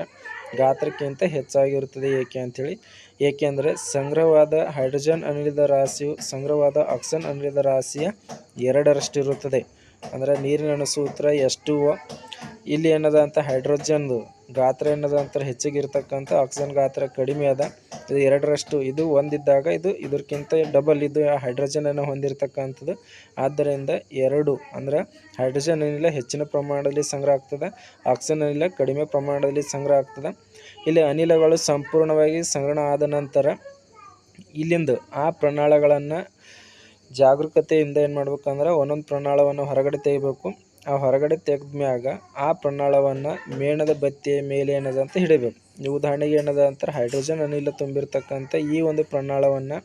ಗಾತ್ರಕ್ಕಿಂತ ಹೆಚ್ಚಾಗಿರುತ್ತದೆ. ಏಕೆ ಅಂಥೇಳಿ ಏಕೆಂದರೆ ಸಂಗ್ರಹವಾದ ಹೈಡ್ರೋಜನ್ ಅನಿಲದ ರಾಶಿಯು ಸಂಗ್ರಹವಾದ ಆಕ್ಸಿಜನ್ ಅನಿಲದ ರಾಶಿಯ ಎರಡರಷ್ಟಿರುತ್ತದೆ. ಅಂದರೆ ನೀರಿನ ಸೂತ್ರ ಎಷ್ಟು ಇಲ್ಲಿ ಏನದ ಅಂತ ಹೈಡ್ರೋಜನ್ದು ಗಾತ್ರ ಏನದ ಅಂತ ಹೆಚ್ಚಿಗೆ ಇರತಕ್ಕಂಥ ಆಕ್ಸಿಜನ್ ಗಾತ್ರ ಕಡಿಮೆ ಅದ. ಇದು ಎರಡರಷ್ಟು, ಇದು ಒಂದಿದ್ದಾಗ ಇದು ಇದಕ್ಕಿಂತ ಡಬಲ್ ಇದು ಹೈಡ್ರೋಜನನ್ನು ಹೊಂದಿರತಕ್ಕಂಥದ್ದು. ಆದ್ದರಿಂದ ಎರಡು ಅಂದರೆ ಹೈಡ್ರೋಜನ್ ಏನಿಲ್ಲ ಹೆಚ್ಚಿನ ಪ್ರಮಾಣದಲ್ಲಿ ಸಂಗ್ರಹ ಆಗ್ತದೆ, ಆಕ್ಸಿಜನ್ ಏನಿಲ್ಲ ಕಡಿಮೆ ಪ್ರಮಾಣದಲ್ಲಿ ಸಂಗ್ರಹ ಆಗ್ತದೆ. ಇಲ್ಲಿ ಅನಿಲಗಳು ಸಂಪೂರ್ಣವಾಗಿ ಸಂಗ್ರಹ ಆದ ನಂತರ ಇಲ್ಲಿಂದ ಆ ಪ್ರಣಾಳಗಳನ್ನು ಜಾಗರೂಕತೆಯಿಂದ ಏನು ಮಾಡ್ಬೇಕಂದ್ರೆ ಒಂದೊಂದು ಪ್ರಣಾಳವನ್ನು ಹೊರಗಡೆ ತೆಗಿಬೇಕು. ಆ ಹೊರಗಡೆ ತೆಗೆದ ಮ್ಯಾಗ ಆ ಪ್ರಣಾಳವನ್ನು ಮೇಣದ ಬತ್ತಿಯ ಮೇಲೆ ಏನದ ಅಂತ ಹಿಡಿಬೇಕು. ಉದಾಹರಣೆಗೆ ಏನದ ಅಂತಾರೆ ಹೈಡ್ರೋಜನ್ ಅನಿಲ ತುಂಬಿರ್ತಕ್ಕಂಥ ಈ ಒಂದು ಪ್ರಣಾಳವನ್ನು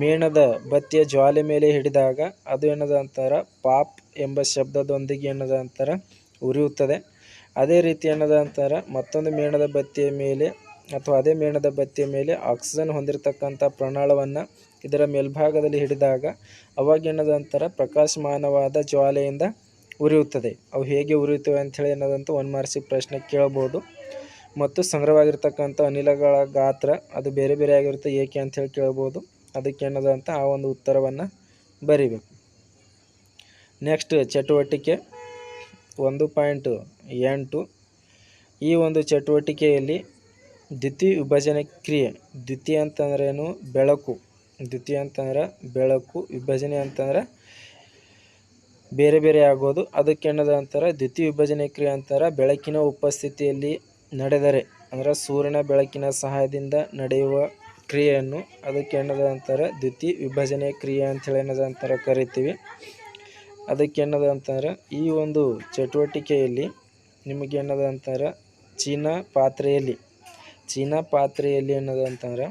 ಮೇಣದ ಬತ್ತಿಯ ಜ್ವಾಲೆ ಮೇಲೆ ಹಿಡಿದಾಗ ಅದು ಏನದ ಅಂತಾರೆ ಪಾಪ್ ಎಂಬ ಶಬ್ದದೊಂದಿಗೆ ಏನದ ಅಂತಾರೆ ಉರಿಯುತ್ತದೆ. ಅದೇ ರೀತಿ ಏನದ ಅಂತಾರೆ ಮತ್ತೊಂದು ಮೇಣದ ಬತ್ತಿಯ ಮೇಲೆ ಅಥವಾ ಅದೇ ಮೇಣದ ಬತ್ತಿಯ ಮೇಲೆ ಆಕ್ಸಿಜನ್ ಹೊಂದಿರತಕ್ಕಂಥ ಪ್ರಣಾಳವನ್ನು ಇದರ ಮೇಲ್ಭಾಗದಲ್ಲಿ ಹಿಡಿದಾಗ ಅವಾಗ ಏನದ ಅಂತಾರೆ ಪ್ರಕಾಶಮಾನವಾದ ಜ್ವಾಲೆಯಿಂದ ಉರಿಯುತ್ತದೆ. ಅವು ಹೇಗೆ ಉರಿಯುತ್ತವೆ ಅಂಥೇಳಿ ಅನ್ನೋದಂತೂ ಒಂದು ಮಾರ್ಸಿ ಪ್ರಶ್ನೆ ಕೇಳ್ಬೋದು ಮತ್ತು ಸಂಗ್ರಹವಾಗಿರ್ತಕ್ಕಂಥ ಅನಿಲಗಳ ಗಾತ್ರ ಅದು ಬೇರೆ ಬೇರೆ ಆಗಿರುತ್ತೆ, ಏಕೆ ಅಂಥೇಳಿ ಕೇಳ್ಬೋದು ಅದಕ್ಕೆ ಅಂತ ಆ ಒಂದು ಉತ್ತರವನ್ನು ಬರಿಬೇಕು. ನೆಕ್ಸ್ಟ್ ಚಟುವಟಿಕೆ ಒಂದು ಪಾಯಿಂಟ್ ಎಂಟು. ಈ ಒಂದು ಚಟುವಟಿಕೆಯಲ್ಲಿ ದ್ವಿತೀಯ ವಿಭಜನೆ ಕ್ರಿಯೆ ದ್ವಿತೀಯ ಅಂತಂದ್ರೇನು ಬೆಳಕು. ದ್ವಿತೀಯ ಅಂತಂದ್ರೆ ಬೆಳಕು, ವಿಭಜನೆ ಅಂತಂದ್ರೆ ಬೇರೆ ಬೇರೆ ಆಗೋದು. ಅದಕ್ಕೆ ಏನದ ಅಂತಾರೆ, ದ್ವಿತೀಯ ವಿಭಜನೆ ಕ್ರಿಯೆ ಅಂತಾರೆ, ಬೆಳಕಿನ ಉಪಸ್ಥಿತಿಯಲ್ಲಿ ನಡೆದರೆ, ಅಂದರೆ ಸೂರ್ಯನ ಬೆಳಕಿನ ಸಹಾಯದಿಂದ ನಡೆಯುವ ಕ್ರಿಯೆಯನ್ನು ಅದಕ್ಕೆ ಏನದ ಅಂತಾರೆ, ದ್ವಿತೀಯ ವಿಭಜನೆ ಕ್ರಿಯೆ ಅಂಥೇಳಿ ಏನದ ಅಂತಾರೆ ಕರಿತೀವಿ. ಅದಕ್ಕೆ ಏನದ ಅಂತಾರೆ, ಈ ಒಂದು ಚಟುವಟಿಕೆಯಲ್ಲಿ ನಿಮಗೆ ಏನದ ಅಂತಾರೆ, ಚೀನಾ ಪಾತ್ರೆಯಲ್ಲಿ ಚೀನಾ ಪಾತ್ರೆಯಲ್ಲಿ ಏನದ ಅಂತಂದ್ರೆ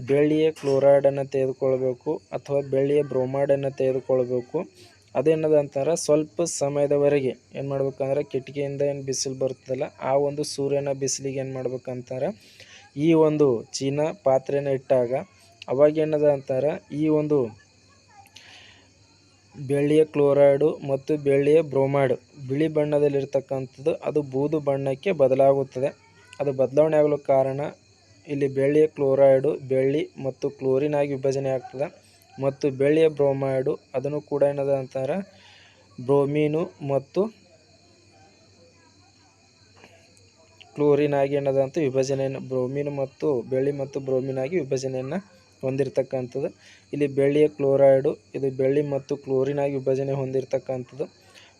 ಬೆಳ್ಳಿಯ ಕ್ಲೋರೈಡನ್ನು ತೆಗೆದುಕೊಳ್ಬೇಕು ಅಥವಾ ಬೆಳ್ಳಿಯ ಬ್ರೋಮೈಡನ್ನು ತೆಗೆದುಕೊಳ್ಬೇಕು. ಅದೇನದ ಅಂತಾರೆ? ಸ್ವಲ್ಪ ಸಮಯದವರೆಗೆ. ಏನು ಮಾಡ್ಬೇಕಂದ್ರೆ? ಕಿಟಕಿಯಿಂದ ಏನು ಬಿಸಿಲು ಬರ್ತದಲ್ಲ, ಆ ಒಂದು ಸೂರ್ಯನ ಬಿಸಿಲಿಗೆ ಏನು ಮಾಡ್ಬೇಕಂತಾರೆ? ಈ ಒಂದು ಚೀನಾ ಪಾತ್ರೆನ ಇಟ್ಟಾಗ ಅವಾಗ ಏನದ ಅಂತಾರೆ? ಈ ಒಂದು ಬೆಳ್ಳಿಯ ಕ್ಲೋರೈಡು ಮತ್ತು ಬೆಳ್ಳಿಯ ಬ್ರೋಮೈಡ್, ಬಿಳಿ ಬಣ್ಣದಲ್ಲಿರ್ತಕ್ಕಂಥದ್ದು, ಅದು ಬೂದು ಬಣ್ಣಕ್ಕೆ ಬದಲಾಗುತ್ತದೆ. ಅದು ಬದಲಾವಣೆ ಆಗಲು ಕಾರಣ ಇಲ್ಲಿ ಬೆಳ್ಳಿಯ ಕ್ಲೋರೈಡು, ಬೆಳ್ಳಿ ಮತ್ತು ಕ್ಲೋರಿನ್ ಆಗಿ ವಿಭಜನೆ ಆಗ್ತದೆ. ಮತ್ತು ಬೆಳ್ಳಿಯ ಬ್ರೋಮೈಡು, ಅದನ್ನು ಕೂಡ ಏನದ ಅಂತಾರೆ? ಬ್ರೋಮೀನು ಮತ್ತು ಕ್ಲೋರಿನ್ ಆಗಿ ಏನದ ಅಂತ ವಿಭಜನೆಯನ್ನು, ಬ್ರೋಮಿನ್ ಮತ್ತು ಬೆಳ್ಳಿ ಮತ್ತು ಬ್ರೋಮಿನ್ ಆಗಿ ವಿಭಜನೆಯನ್ನು ಹೊಂದಿರತಕ್ಕಂಥದ್ದು. ಇಲ್ಲಿ ಬೆಳ್ಳಿಯ ಕ್ಲೋರೈಡು, ಇದು ಬೆಳ್ಳಿ ಮತ್ತು ಕ್ಲೋರಿನ್ ಆಗಿ ವಿಭಜನೆ ಹೊಂದಿರತಕ್ಕಂಥದ್ದು.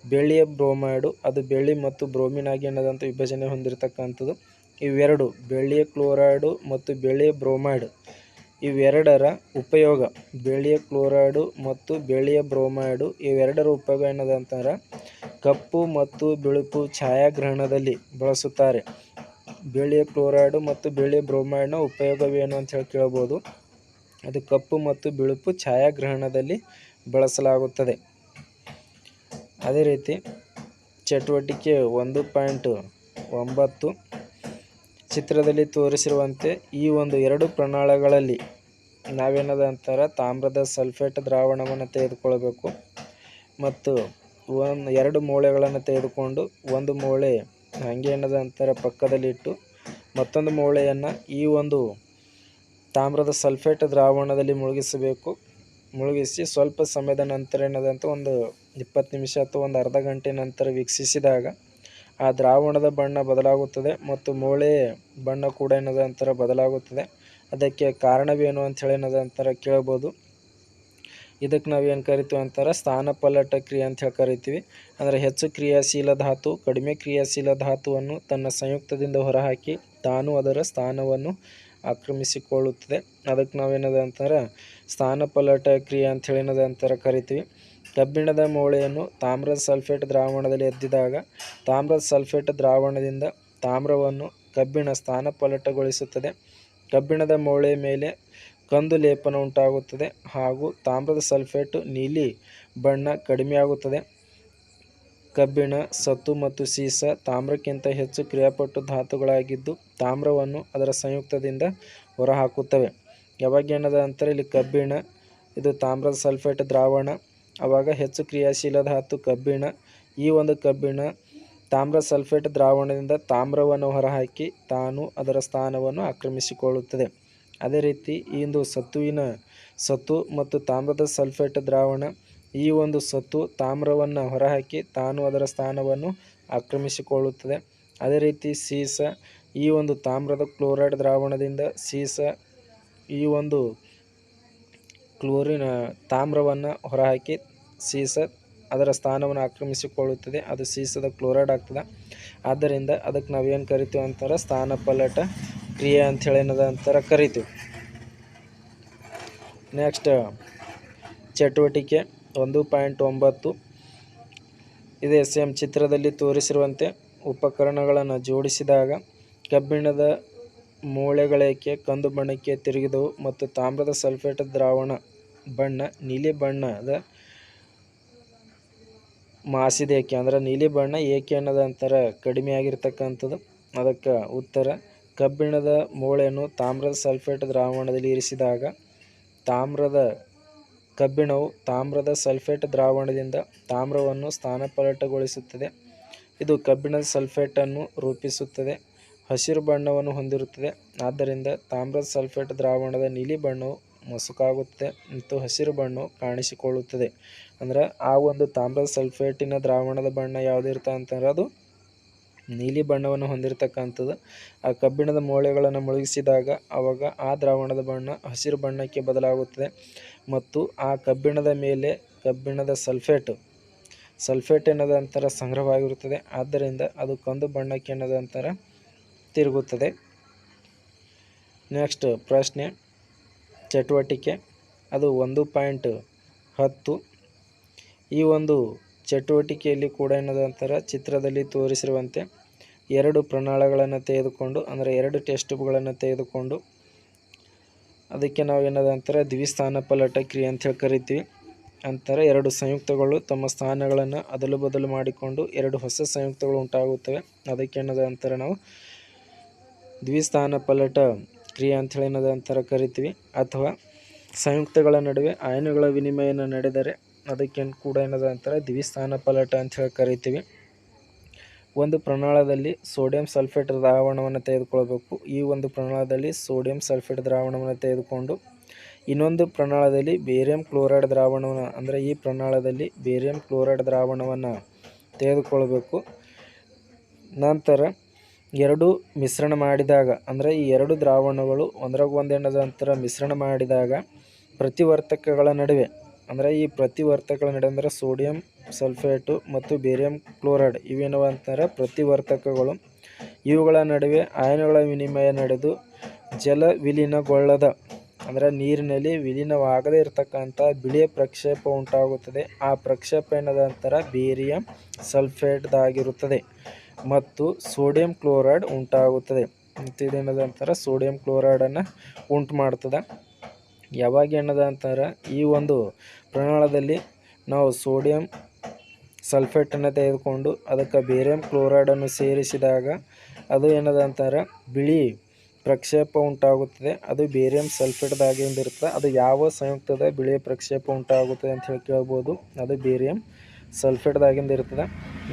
ಬೆಳ್ಳಿಯ ಬ್ರೋಮೈಡು, ಅದು ಬೆಳ್ಳಿ ಮತ್ತು ಬ್ರೋಮಿನ್ ಆಗಿ ಏನದಂತ ವಿಭಜನೆ ಹೊಂದಿರತಕ್ಕಂಥದ್ದು. ಇವೆರಡು ಬೆಳ್ಳಿಯ ಕ್ಲೋರೈಡು ಮತ್ತು ಬೆಳ್ಳಿಯ ಬ್ರೋಮೈಡ್. ಇವೆರಡರ ಉಪಯೋಗ ಬೆಳ್ಳಿಯ ಕ್ಲೋರೈಡು ಮತ್ತು ಬೆಳ್ಳಿಯ ಬ್ರೋಮೈಡು. ಇವೆರಡರ ಉಪಯೋಗ ಏನದಂತಾರೆ ಕಪ್ಪು ಮತ್ತು ಬಿಳುಪು ಛಾಯಾಗ್ರಹಣದಲ್ಲಿ ಬಳಸುತ್ತಾರೆ. ಬೆಳ್ಳಿಯ ಕ್ಲೋರೈಡು ಮತ್ತು ಬೆಳ್ಳಿಯ ಬ್ರೋಮೈಡ್ನ ಉಪಯೋಗವೇನು ಅಂತ ಹೇಳಿ ಕೇಳ್ಬೋದು. ಅದು ಕಪ್ಪು ಮತ್ತು ಬಿಳುಪು ಛಾಯಾಗ್ರಹಣದಲ್ಲಿ ಬಳಸಲಾಗುತ್ತದೆ. ಅದೇ ರೀತಿ ಚಟುವಟಿಕೆ ಒಂದು ಪಾಯಿಂಟ್ ಒಂಬತ್ತು ಚಿತ್ರದಲ್ಲಿ ತೋರಿಸಿರುವಂತೆ ಈ ಒಂದು ಎರಡು ಪ್ರಣಾಳಗಳಲ್ಲಿ ನಾವೇನದ ಅಂತಾರೆ, ತಾಮ್ರದ ಸಲ್ಫೇಟ್ ದ್ರಾವಣವನ್ನು ತೆಗೆದುಕೊಳ್ಬೇಕು. ಮತ್ತು ಒಂದು ಎರಡು ಮೂಳೆಗಳನ್ನು ತೆಗೆದುಕೊಂಡು ಒಂದು ಮೂಳೆ ಹಾಗೆ ಏನದ ಅಂತಾರೆ ಪಕ್ಕದಲ್ಲಿಟ್ಟು ಮತ್ತೊಂದು ಮೂಳೆಯನ್ನು ಈ ಒಂದು ತಾಮ್ರದ ಸಲ್ಫೇಟ್ ದ್ರಾವಣದಲ್ಲಿ ಮುಳುಗಿಸಬೇಕು. ಮುಳುಗಿಸಿ ಸ್ವಲ್ಪ ಸಮಯದ ನಂತರ ಏನದಂತ ಒಂದು ಇಪ್ಪತ್ತು ನಿಮಿಷ ಅಥವಾ ಒಂದು ಅರ್ಧ ಗಂಟೆ ನಂತರ ವೀಕ್ಷಿಸಿದಾಗ ಆ ದ್ರಾವಣದ ಬಣ್ಣ ಬದಲಾಗುತ್ತದೆ ಮತ್ತು ಮೂಳೆ ಬಣ್ಣ ಕೂಡ ಏನದ ಅಂತರ ಬದಲಾಗುತ್ತದೆ. ಅದಕ್ಕೆ ಕಾರಣವೇನು ಅಂಥೇಳಿ ಏನದ ಅಂತರ ಕೇಳ್ಬೋದು ಇದಕ್ಕೆ ನಾವು ಏನು ಕರಿತೀವಿ ಅಂತಾರೆ ಸ್ಥಾನಪಲ್ಲಟ ಕ್ರಿಯೆ ಅಂತ ಹೇಳಿ ಕರಿತೀವಿ. ಅಂದರೆ ಹೆಚ್ಚು ಕ್ರಿಯಾಶೀಲ ಧಾತು, ಕಡಿಮೆ ಕ್ರಿಯಾಶೀಲ ಧಾತುವನ್ನು ತನ್ನ ಸಂಯುಕ್ತದಿಂದ ಹೊರಹಾಕಿ ತಾನು ಅದರ ಸ್ಥಾನವನ್ನು ಆಕ್ರಮಿಸಿಕೊಳ್ಳುತ್ತದೆ. ಅದಕ್ಕೆ ನಾವೇನದ ಅಂತಾರೆ ಸ್ಥಾನಪಲ್ಲಟ ಕ್ರಿಯೆ ಅಂಥೇಳಿ ಏನದ ಅಂತಾರೆ ಕರಿತೀವಿ. ಕಬ್ಬಿಣದ ಮೂಳೆಯನ್ನು ತಾಮ್ರದ ಸಲ್ಫೇಟ್ ದ್ರಾವಣದಲ್ಲಿ ಎದ್ದಿದಾಗ ತಾಮ್ರದ ಸಲ್ಫೇಟ್ ದ್ರಾವಣದಿಂದ ತಾಮ್ರವನ್ನು ಕಬ್ಬಿಣ ಸ್ಥಾನಪಲ್ಲಟಗೊಳಿಸುತ್ತದೆ. ಕಬ್ಬಿಣದ ಮೂಳೆ ಮೇಲೆ ಕಂದು ಲೇಪನ ಉಂಟಾಗುತ್ತದೆ ಹಾಗೂ ತಾಮ್ರದ ಸಲ್ಫೇಟ್ ನೀಲಿ ಬಣ್ಣ ಕಡಿಮೆಯಾಗುತ್ತದೆ. ಕಬ್ಬಿಣ, ಸತ್ತು ಮತ್ತು ಸೀಸ ತಾಮ್ರಕ್ಕಿಂತ ಹೆಚ್ಚು ಕ್ರಿಯಾಪಟ್ಟು ಧಾತುಗಳಾಗಿದ್ದು ತಾಮ್ರವನ್ನು ಅದರ ಸಂಯುಕ್ತದಿಂದ ಹೊರಹಾಕುತ್ತವೆ. ಯಾವಾಗ ಏನದ ಅಂತಾರೆ ಇಲ್ಲಿ ಕಬ್ಬಿಣ, ಇದು ತಾಮ್ರದ ಸಲ್ಫೇಟ್ ದ್ರಾವಣ ಆವಾಗ ಹೆಚ್ಚು ಕ್ರಿಯಾಶೀಲ ಧಾತು ಕಬ್ಬಿಣ, ಈ ಒಂದು ಕಬ್ಬಿಣ ತಾಮ್ರ ಸಲ್ಫೇಟ್ ದ್ರಾವಣದಿಂದ ತಾಮ್ರವನ್ನು ಹೊರಹಾಕಿ ತಾನು ಅದರ ಸ್ಥಾನವನ್ನು ಆಕ್ರಮಿಸಿಕೊಳ್ಳುತ್ತದೆ. ಅದೇ ರೀತಿ ಈ ಒಂದು ಸತ್ತುವಿನ ಸತ್ತು ಮತ್ತು ತಾಮ್ರದ ಸಲ್ಫೇಟ್ ದ್ರಾವಣ, ಈ ಒಂದು ಸತ್ತು ತಾಮ್ರವನ್ನು ಹೊರಹಾಕಿ ತಾನು ಅದರ ಸ್ಥಾನವನ್ನು ಆಕ್ರಮಿಸಿಕೊಳ್ಳುತ್ತದೆ. ಅದೇ ರೀತಿ ಸೀಸ, ಈ ಒಂದು ತಾಮ್ರದ ಕ್ಲೋರೈಡ್ ದ್ರಾವಣದಿಂದ ಸೀಸ, ಈ ಒಂದು ಕ್ಲೋರಿನ್ ತಾಮ್ರವನ್ನು ಹೊರಹಾಕಿ ಸೀಸ ಅದರ ಸ್ಥಾನವನ್ನು ಆಕ್ರಮಿಸಿಕೊಳ್ಳುತ್ತದೆ. ಅದು ಸೀಸದ ಕ್ಲೋರೈಡ್ ಆಗ್ತದೆ. ಆದ್ದರಿಂದ ಅದಕ್ಕೆ ನಾವೇನು ಕರಿತೀವಿ ಅಂತಾರೆ ಸ್ಥಾನ ಪಲ್ಲಟ ಕ್ರಿಯೆ ಅಂಥೇಳಿ ಏನದ ಅಂತಾರೆ ಕರಿತೀವಿ. ನೆಕ್ಸ್ಟ್ ಚಟುವಟಿಕೆ ಒಂದು ಪಾಯಿಂಟ್ ಒಂಬತ್ತು. ಇದೇ ಸೇಮ್ ಚಿತ್ರದಲ್ಲಿ ತೋರಿಸಿರುವಂತೆ ಉಪಕರಣಗಳನ್ನು ಜೋಡಿಸಿದಾಗ ಕಬ್ಬಿಣದ ಮೂಳೆಗಳೇಕೆ, ಕಂದು ಬಣ್ಣಕ್ಕೆ ತಿರುಗಿದವು ಮತ್ತು ತಾಮ್ರದ ಸಲ್ಫೇಟ್ ದ್ರಾವಣ ಬಣ್ಣ, ನೀಲಿ ಬಣ್ಣದ ಮಾಸಿದೇಕೆ ಅಂದ್ರೆ ನೀಲಿ ಬಣ್ಣ ಏಕೆ ಅನ್ನೋದು ಅಂತಾರೆ ಕಡಿಮೆ ಆಗಿರ್ತಕ್ಕಂಥದ್ದು. ಅದಕ್ಕೆ ಉತ್ತರ, ಕಬ್ಬಿಣದ ಮೂಳೆಯನ್ನು ತಾಮ್ರದ ಸಲ್ಫೇಟ್ ದ್ರಾವಣದಲ್ಲಿ ಇರಿಸಿದಾಗ ತಾಮ್ರದ ಕಬ್ಬಿಣವು ತಾಮ್ರದ ಸಲ್ಫೇಟ್ ದ್ರಾವಣದಿಂದ ತಾಮ್ರವನ್ನು ಸ್ಥಾನಪಲ್ಲಟಗೊಳಿಸುತ್ತದೆ ಇದು ಕಬ್ಬಿಣದ ಸಲ್ಫೇಟನ್ನು ರೂಪಿಸುತ್ತದೆ. ಹಸಿರು ಬಣ್ಣವನ್ನು ಹೊಂದಿರುತ್ತದೆ. ಆದ್ದರಿಂದ ತಾಮ್ರದ ಸಲ್ಫೇಟ್ ದ್ರಾವಣದ ನೀಲಿ ಬಣ್ಣವು ಮಸುಕಾಗುತ್ತದೆ ಮತ್ತು ಹಸಿರು ಬಣ್ಣ ಕಾಣಿಸಿಕೊಳ್ಳುತ್ತದೆ. ಅಂದ್ರೆ ಆ ಒಂದು ತಾಮ್ರದ ಸಲ್ಫೇಟಿನ ದ್ರಾವಣದ ಬಣ್ಣ ಯಾವುದಿರುತ್ತೆ ಅಂತಂದ್ರೆ ಅದು ನೀಲಿ ಬಣ್ಣವನ್ನು ಹೊಂದಿರತಕ್ಕಂಥದ್ದು. ಆ ಕಬ್ಬಿಣದ ಮೂಳೆಗಳನ್ನು ಮುಳುಗಿಸಿದಾಗ ಆವಾಗ ಆ ದ್ರಾವಣದ ಬಣ್ಣ ಹಸಿರು ಬಣ್ಣಕ್ಕೆ ಬದಲಾಗುತ್ತದೆ. ಮತ್ತು ಆ ಕಬ್ಬಿಣದ ಮೇಲೆ ಕಬ್ಬಿಣದ ಸಲ್ಫೇಟ್ ಸಲ್ಫೇಟ್ ಎನ್ನದ ಅಂತರ ಸಂಗ್ರಹವಾಗಿರುತ್ತದೆ. ಆದ್ದರಿಂದ ಅದು ಕಂದು ಬಣ್ಣಕ್ಕೆ ಎನ್ನದಂತರ ತಿರುಗುತ್ತದೆ. ನೆಕ್ಸ್ಟ್ ಪ್ರಶ್ನೆ. ಚಟುವಟಿಕೆ. ಅದು ಒಂದು ಪಾಯಿಂಟ್ ಹತ್ತು. ಈ ಒಂದು ಚಟುವಟಿಕೆಯಲ್ಲಿ ಕೂಡ ಏನದಂತರ ಚಿತ್ರದಲ್ಲಿ ತೋರಿಸಿರುವಂತೆ ಎರಡು ಪ್ರಣಾಳಗಳನ್ನು ತೆಗೆದುಕೊಂಡು, ಅಂದರೆ ಎರಡು ಟೆಸ್ಟ್ ಟ್ಯೂಬ್ಗಳನ್ನು ತೆಗೆದುಕೊಂಡು, ಅದಕ್ಕೆ ನಾವು ಏನದಂತಾರೆ ದ್ವಿಸ್ಥಾನ ಪಲಟ ಕ್ರಿಯೆ ಅಂತ ಹೇಳಿ ಕರಿತೀವಿ. ಅಂತಾರೆ ಎರಡು ಸಂಯುಕ್ತಗಳು ತಮ್ಮ ಸ್ಥಾನಗಳನ್ನು ಅದಲು ಬದಲು ಮಾಡಿಕೊಂಡು ಎರಡು ಹೊಸ ಸಂಯುಕ್ತಗಳು ಉಂಟಾಗುತ್ತವೆ. ಅದಕ್ಕೆ ಏನದ ಅಂತಾರೆ ನಾವು, ದ್ವಿಸ್ಥಾನ ಪಲ್ಲಟ ಕ್ರಿಯೆ ಅಂಥೇಳಿ ಏನದ ಅಂತಾರೆ ಕರಿತೀವಿ ಅಥವಾ ಸಂಯುಕ್ತಗಳ ನಡುವೆ ಆಯನಗಳ ವಿನಿಮಯನ ನಡೆದರೆ ಅದಕ್ಕೆ ಕೂಡ ಏನದ ಅಂತಾರೆ ದ್ವಿಸ್ಥಾನ ಪಲಟ ಅಂತ ಹೇಳಿ ಕರಿತೀವಿ. ಒಂದು ಪ್ರಣಾಳದಲ್ಲಿ ಸೋಡಿಯಂ ಸಲ್ಫೇಟ್ ದ್ರಾವಣವನ್ನು ತೆಗೆದುಕೊಳ್ಬೇಕು. ಈ ಒಂದು ಪ್ರಣಾಳದಲ್ಲಿ ಸೋಡಿಯಂ ಸಲ್ಫೇಟ್ ದ್ರಾವಣವನ್ನು ತೆಗೆದುಕೊಂಡು ಇನ್ನೊಂದು ಪ್ರಣಾಳದಲ್ಲಿ ಬೇರಿಯಂ ಕ್ಲೋರೈಡ್ ದ್ರಾವಣವನ್ನು, ಅಂದರೆ ಈ ಪ್ರಣಾಳದಲ್ಲಿ ಬೇರಿಯಂ ಕ್ಲೋರೈಡ್ ದ್ರಾವಣವನ್ನು ತೆಗೆದುಕೊಳ್ಬೇಕು. ನಂತರ ಎರಡು ಮಿಶ್ರಣ ಮಾಡಿದಾಗ, ಅಂದರೆ ಈ ಎರಡು ದ್ರಾವಣಗಳು ಒಂದ್ರಾಗ ಒಂದೆಣ್ಣದ ಅಂತರ ಮಿಶ್ರಣ ಮಾಡಿದಾಗ ಪ್ರತಿವರ್ತಕಗಳ ನಡುವೆ, ಅಂದರೆ ಈ ಪ್ರತಿವರ್ತಕಗಳ ನಡುವೆ, ಅಂದರೆ ಸೋಡಿಯಂ ಸಲ್ಫೇಟು ಮತ್ತು ಬೇರಿಯಂ ಕ್ಲೋರೈಡ್ ಇವೇನವ ಅಂತಾರೆ? ಪ್ರತಿವರ್ತಕಗಳು. ಇವುಗಳ ನಡುವೆ ಆಯನಗಳ ವಿನಿಮಯ ನಡೆದು ಜಲ ವಿಲೀನಗೊಳ್ಳದ ಅಂದರೆ ನೀರಿನಲ್ಲಿ ವಿಲೀನವಾಗದೇ ಇರತಕ್ಕಂಥ ಬಿಳಿಯ ಪ್ರಕ್ಷೇಪ ಉಂಟಾಗುತ್ತದೆ. ಆ ಪ್ರಕ್ಷೇಪ ಏನದ ಅಂತಾರೆ ಬೇರಿಯಂ ಸಲ್ಫೇಟ್ದಾಗಿರುತ್ತದೆ. ಮತ್ತು ಸೋಡಿಯಂ ಕ್ಲೋರೈಡ್ ಉಂಟಾಗುತ್ತದೆ. ಮತ್ತು ಇದೇನದ ಅಂತಾರೆ? ಸೋಡಿಯಂ ಕ್ಲೋರೈಡನ್ನು ಉಂಟು ಮಾಡ್ತದೆ ಯಾವಾಗ ಏನದ ಅಂತಾರೆ? ಈ ಒಂದು ಪ್ರಣಾಳದಲ್ಲಿ ನಾವು ಸೋಡಿಯಂ ಸಲ್ಫೇಟನ್ನು ತೆಗೆದುಕೊಂಡು ಅದಕ್ಕೆ ಬೇರಿಯಂ ಕ್ಲೋರೈಡನ್ನು ಸೇರಿಸಿದಾಗ ಅದು ಏನದ ಅಂತಾರೆ? ಬಿಳಿ ಪ್ರಕ್ಷೇಪ ಉಂಟಾಗುತ್ತದೆ. ಅದು ಬೇರಿಯಂ ಸಲ್ಫೇಟ್ದಾಗಿಂದಿರ್ತದೆ ಅದು ಯಾವ ಸಂಯುಕ್ತದ ಬಿಳಿ ಪ್ರಕ್ಷೇಪ ಉಂಟಾಗುತ್ತದೆ ಅಂತ ಹೇಳಿ ಕೇಳ್ಬೋದು. ಅದು ಬೇರಿಯಂ ಸಲ್ಫೇಟ್ದಾಗಿಂದ ಇರ್ತದೆ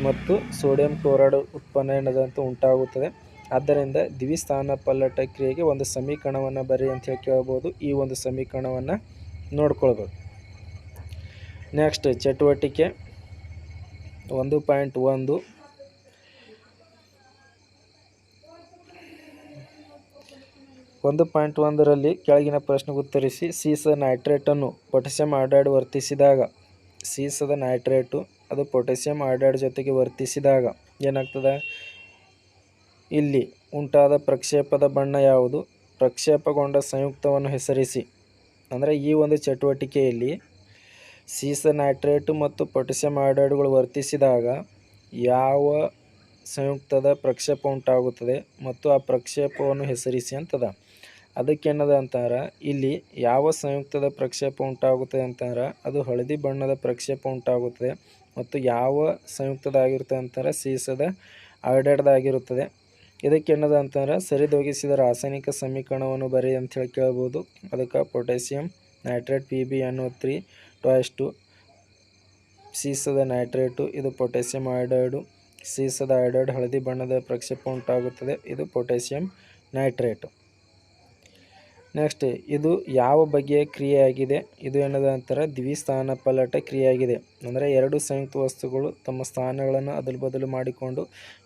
ಮತ್ತು ಸೋಡಿಯಂ ಕ್ಲೋರೈಡ್ ಉತ್ಪನ್ನ ಏನದಂತ ಉಂಟಾಗುತ್ತದೆ. ಆದ್ದರಿಂದ ದ್ವಿಸ್ಥಾನ ಪಲ್ಲಟ ಕ್ರಿಯೆಗೆ ಒಂದು ಸಮೀಕರಣವನ್ನು ಬರಿ ಅಂತ ಹೇಳಿ ಕೇಳ್ಬೋದು. ಈ ಒಂದು ಸಮೀಕರಣವನ್ನು ನೋಡ್ಕೊಳ್ಬೇಕು ನೆಕ್ಸ್ಟ್ ಚಟುವಟಿಕೆ ಒಂದು ಪಾಯಿಂಟ್ ಒಂದು. ಒಂದು ಪಾಯಿಂಟ್ ಒಂದರಲ್ಲಿ ಕೆಳಗಿನ ಪ್ರಶ್ನೆಗೆ ಉತ್ತರಿಸಿ, ಸೀಸ ನೈಟ್ರೇಟನ್ನು ಪೊಟ್ಯಾಸಿಯಂ ಆರ್ಡೈಡ್ ವರ್ತಿಸಿದಾಗ ಸೀಸದ ನೈಟ್ರೇಟು, ಅದು ಪೊಟ್ಯಾಸಿಯಂ ಆರ್ಡೈಡ್ ಜೊತೆಗೆ ವರ್ತಿಸಿದಾಗ ಏನಾಗ್ತದೆ? ಇಲ್ಲಿ ಉಂಟಾದ ಪ್ರಕ್ಷೇಪದ ಬಣ್ಣ ಯಾವುದು? ಪ್ರಕ್ಷೇಪಗೊಂಡ ಸಂಯುಕ್ತವನ್ನು ಹೆಸರಿಸಿ. ಅಂದರೆ ಈ ಒಂದು ಚಟುವಟಿಕೆಯಲ್ಲಿ ಸೀಸ ನೈಟ್ರೇಟು ಮತ್ತು ಪೊಟ್ಯಾಸಿಯಂ ಆರ್ಡೈಡ್ಗಳು ವರ್ತಿಸಿದಾಗ ಯಾವ ಸಂಯುಕ್ತದ ಪ್ರಕ್ಷೇಪ ಉಂಟಾಗುತ್ತದೆ ಮತ್ತು ಆ ಪ್ರಕ್ಷೇಪವನ್ನು ಹೆಸರಿಸಿ ಅಂತದ. ಅದಕ್ಕೆ ಏನದ ಅಂತಾರೆ, ಇಲ್ಲಿ ಯಾವ ಸಂಯುಕ್ತದ ಪ್ರಕ್ಷೇಪ ಉಂಟಾಗುತ್ತದೆ ಅಂತಂದ್ರೆ ಅದು ಹಳದಿ ಬಣ್ಣದ ಪ್ರಕ್ಷೇಪ ಉಂಟಾಗುತ್ತದೆ ಮತ್ತು ಯಾವ ಸಂಯುಕ್ತದಾಗಿರುತ್ತೆ ಅಂತಾರೆ, ಸೀಸದ ಆರ್ಡೈಡ್ದಾಗಿರುತ್ತದೆ ಇದಕ್ಕೇನದ ಅಂತಾರೆ, ಸರಿದೂಗಿಸಿದ ರಾಸಾಯನಿಕ ಸಮೀಕರಣವನ್ನು ಬರಿ ಅಂತ ಹೇಳಿ ಕೇಳ್ಬೋದು. ಅದಕ್ಕೆ potassium nitrate P B N three twice to ಸೀಸದ nitrate, ಇದು ಪೊಟ್ಯಾಸಿಯಂ ಐಡೈಡು ಸೀಸದ ಐಡೈಡ್ ಹಳದಿ ಬಣ್ಣದ ಪ್ರಕ್ಷೇಪ ಉಂಟಾಗುತ್ತದೆ, ಇದು ಪೊಟ್ಯಾಸಿಯಂ ನೈಟ್ರೇಟು. ನೆಕ್ಸ್ಟ್, ಇದು ಯಾವ ಬಗೆಯ ಕ್ರಿಯೆಯಾಗಿದೆ? ಇದು ಏನದ ಅಂತಾರೆ ದ್ವಿಸ್ಥಾನ ಪಲ್ಲಟ ಕ್ರಿಯೆಯಾಗಿದೆ. ಅಂದರೆ ಎರಡು ಸಂಯುಕ್ತ ವಸ್ತುಗಳು ತಮ್ಮ ಸ್ಥಾನಗಳನ್ನು ಅದಲು ಬದಲು ಮಾಡಿಕೊಂಡು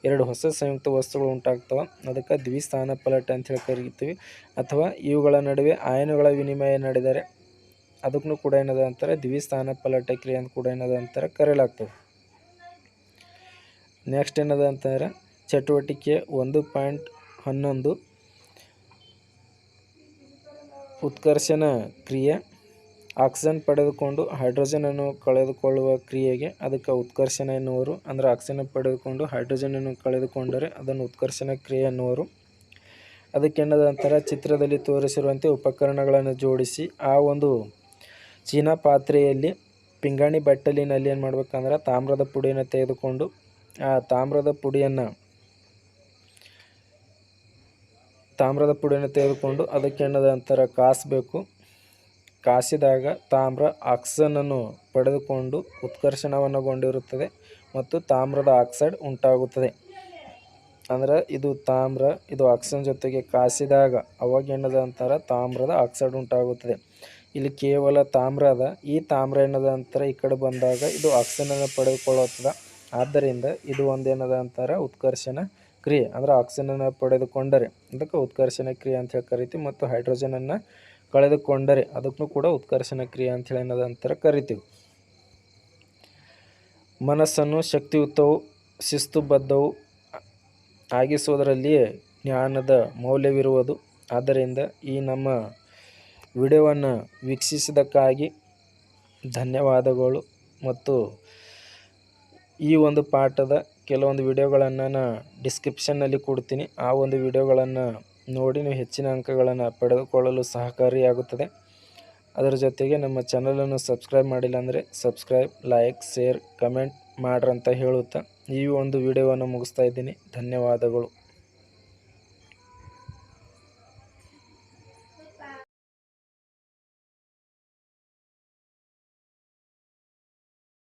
ಎರಡು ಹೊಸ ಸಂಯುಕ್ತ ವಸ್ತುಗಳು ಉಂಟಾಗ್ತವೆ. ಅದಕ್ಕೆ ದ್ವಿಸ್ಥಾನ ಪಲ್ಲಟ ಅಂತ ಹೇಳಿ ಕರಿತೀವಿ. ಅಥವಾ ಇವುಗಳ ನಡುವೆ ಆಯನಗಳ ವಿನಿಮಯ ನಡೆದರೆ ಅದಕ್ಕೂ ಕೂಡ ಏನದ ಅಂತಾರೆ ದ್ವಿಸ್ಥಾನ ಪಲ್ಲಟ ಕ್ರಿಯೆ ಅಂತ ಕೂಡ ಏನದ ಅಂತಾರೆ ಕರೆಯಲಾಗ್ತದೆ. ನೆಕ್ಸ್ಟ್ ಏನದ ಅಂತಂದರೆ ಚಟುವಟಿಕೆ ಒಂದು ಪಾಯಿಂಟ್ ಹನ್ನೊಂದು. ಉತ್ಕರ್ಷಣ ಕ್ರಿಯೆ. ಆಕ್ಸಿಜನ್ ಪಡೆದುಕೊಂಡು ಹೈಡ್ರೋಜನನ್ನು ಕಳೆದುಕೊಳ್ಳುವ ಕ್ರಿಯೆಗೆ ಅದಕ್ಕೆ ಉತ್ಕರ್ಷಣ ಎನ್ನುವರು. ಅಂದರೆ ಆಕ್ಸಿಜನ್ ಪಡೆದುಕೊಂಡು ಹೈಡ್ರೋಜನನ್ನು ಕಳೆದುಕೊಂಡರೆ ಅದನ್ನು ಉತ್ಕರ್ಷಣ ಕ್ರಿಯೆ ಎನ್ನುವರು. ಅದಕ್ಕೆ ನಂತರ ಚಿತ್ರದಲ್ಲಿ ತೋರಿಸಿರುವಂತೆ ಉಪಕರಣಗಳನ್ನು ಜೋಡಿಸಿ ಆ ಒಂದು ಚೀನಾ ಪಾತ್ರೆಯಲ್ಲಿ ಪಿಂಗಾಣಿ ಬಟ್ಟಲಿನಲ್ಲಿ ಏನು ಮಾಡ್ಬೇಕಂದ್ರೆ ತಾಮ್ರದ ಪುಡಿಯನ್ನು ತೆಗೆದುಕೊಂಡು ಆ ತಾಮ್ರದ ಪುಡಿಯನ್ನು ತಾಮ್ರದ ಪುಡಿಯನ್ನು ತೆಗೆದುಕೊಂಡು ಅದಕ್ಕೆ ಏನದ ಅಂತಾರೆ ಕಾಸಬೇಕು. ಕಾಸಿದಾಗ ತಾಮ್ರ ಆಕ್ಸನನ್ನು ಪಡೆದುಕೊಂಡು ಉತ್ಕರ್ಷಣವನ್ನುಗೊಂಡಿರುತ್ತದೆ ಮತ್ತು ತಾಮ್ರದ ಆಕ್ಸೈಡ್ ಉಂಟಾಗುತ್ತದೆ. ಅಂದರೆ ಇದು ತಾಮ್ರ, ಇದು ಆಕ್ಸಿಜನ್ ಜೊತೆಗೆ ಕಾಸಿದಾಗ ಅವಾಗ ಏನದ ಅಂತಾರೆ ತಾಮ್ರದ ಆಕ್ಸೈಡ್ ಉಂಟಾಗುತ್ತದೆ. ಇಲ್ಲಿ ಕೇವಲ ತಾಮ್ರ ಅದ, ಈ ತಾಮ್ರ ಏನದ ಅಂತಾರೆ ಈ ಕಡೆ ಬಂದಾಗ ಇದು ಆಕ್ಸಿಜನನ್ನು ಪಡೆದುಕೊಳ್ಳುತ್ತದೆ. ಆದ್ದರಿಂದ ಇದು ಒಂದೇನದ ಏನದ ಅಂತಾರೆ ಉತ್ಕರ್ಷಣ ಕ್ರಿಯೆ ಅಂದರೆ ಆಕ್ಸಿಜನನ್ನು ಪಡೆದುಕೊಂಡರೆ, ಅದಕ್ಕೆ ಉತ್ಕರ್ಷಣ ಕ್ರಿಯೆ ಅಂತ ಹೇಳಿ ಕರಿತೀವಿ, ಮತ್ತು ಹೈಡ್ರೋಜನನ್ನು ಕಳೆದುಕೊಂಡರೆ ಅದಕ್ಕೂ ಕೂಡ ಉತ್ಕರ್ಷಣ ಕ್ರಿಯೆ ಅಂತ ಹೇಳಿ ಏನದ ಅಂತಾರೆ ಕರಿತೀವಿ. ಮನಸ್ಸನ್ನು ಶಕ್ತಿಯುತವು, ಶಿಸ್ತುಬದ್ಧವು ಆಗಿಸುವುದರಲ್ಲಿಯೇ ಜ್ಞಾನದ ಮೌಲ್ಯವಿರುವುದು. ಆದ್ದರಿಂದ ಈ ನಮ್ಮ ವಿಡಿಯೋವನ್ನು ವೀಕ್ಷಿಸಿದ್ದಕ್ಕಾಗಿ ಧನ್ಯವಾದಗಳು. ಮತ್ತು ಈ ಒಂದು ಪಾಠದ ಕೆಲವೊಂದು ವಿಡಿಯೋಗಳನ್ನು ನಾನು ಡಿಸ್ಕ್ರಿಪ್ಷನ್ನಲ್ಲಿ ಕೊಡ್ತೀನಿ. ಆ ಒಂದು ವಿಡಿಯೋಗಳನ್ನು ನೋಡಿ ನೀವು ಹೆಚ್ಚಿನ ಅಂಕಗಳನ್ನು ಪಡೆದುಕೊಳ್ಳಲು ಸಹಕಾರಿಯಾಗುತ್ತದೆ. ಅದರ ಜೊತೆಗೆ ನಮ್ಮ ಚಾನಲನ್ನು ಸಬ್ಸ್ಕ್ರೈಬ್ ಮಾಡಿಲ್ಲ ಅಂದರೆ ಸಬ್ಸ್ಕ್ರೈಬ್ ಲೈಕ್ ಶೇರ್ ಕಮೆಂಟ್ ಮಾಡ್ರಂತ ಹೇಳುತ್ತಾ ಈ ಒಂದು ವಿಡಿಯೋವನ್ನು ಮುಗಿಸ್ತಾ ಇದ್ದೀನಿ. ಧನ್ಯವಾದಗಳು.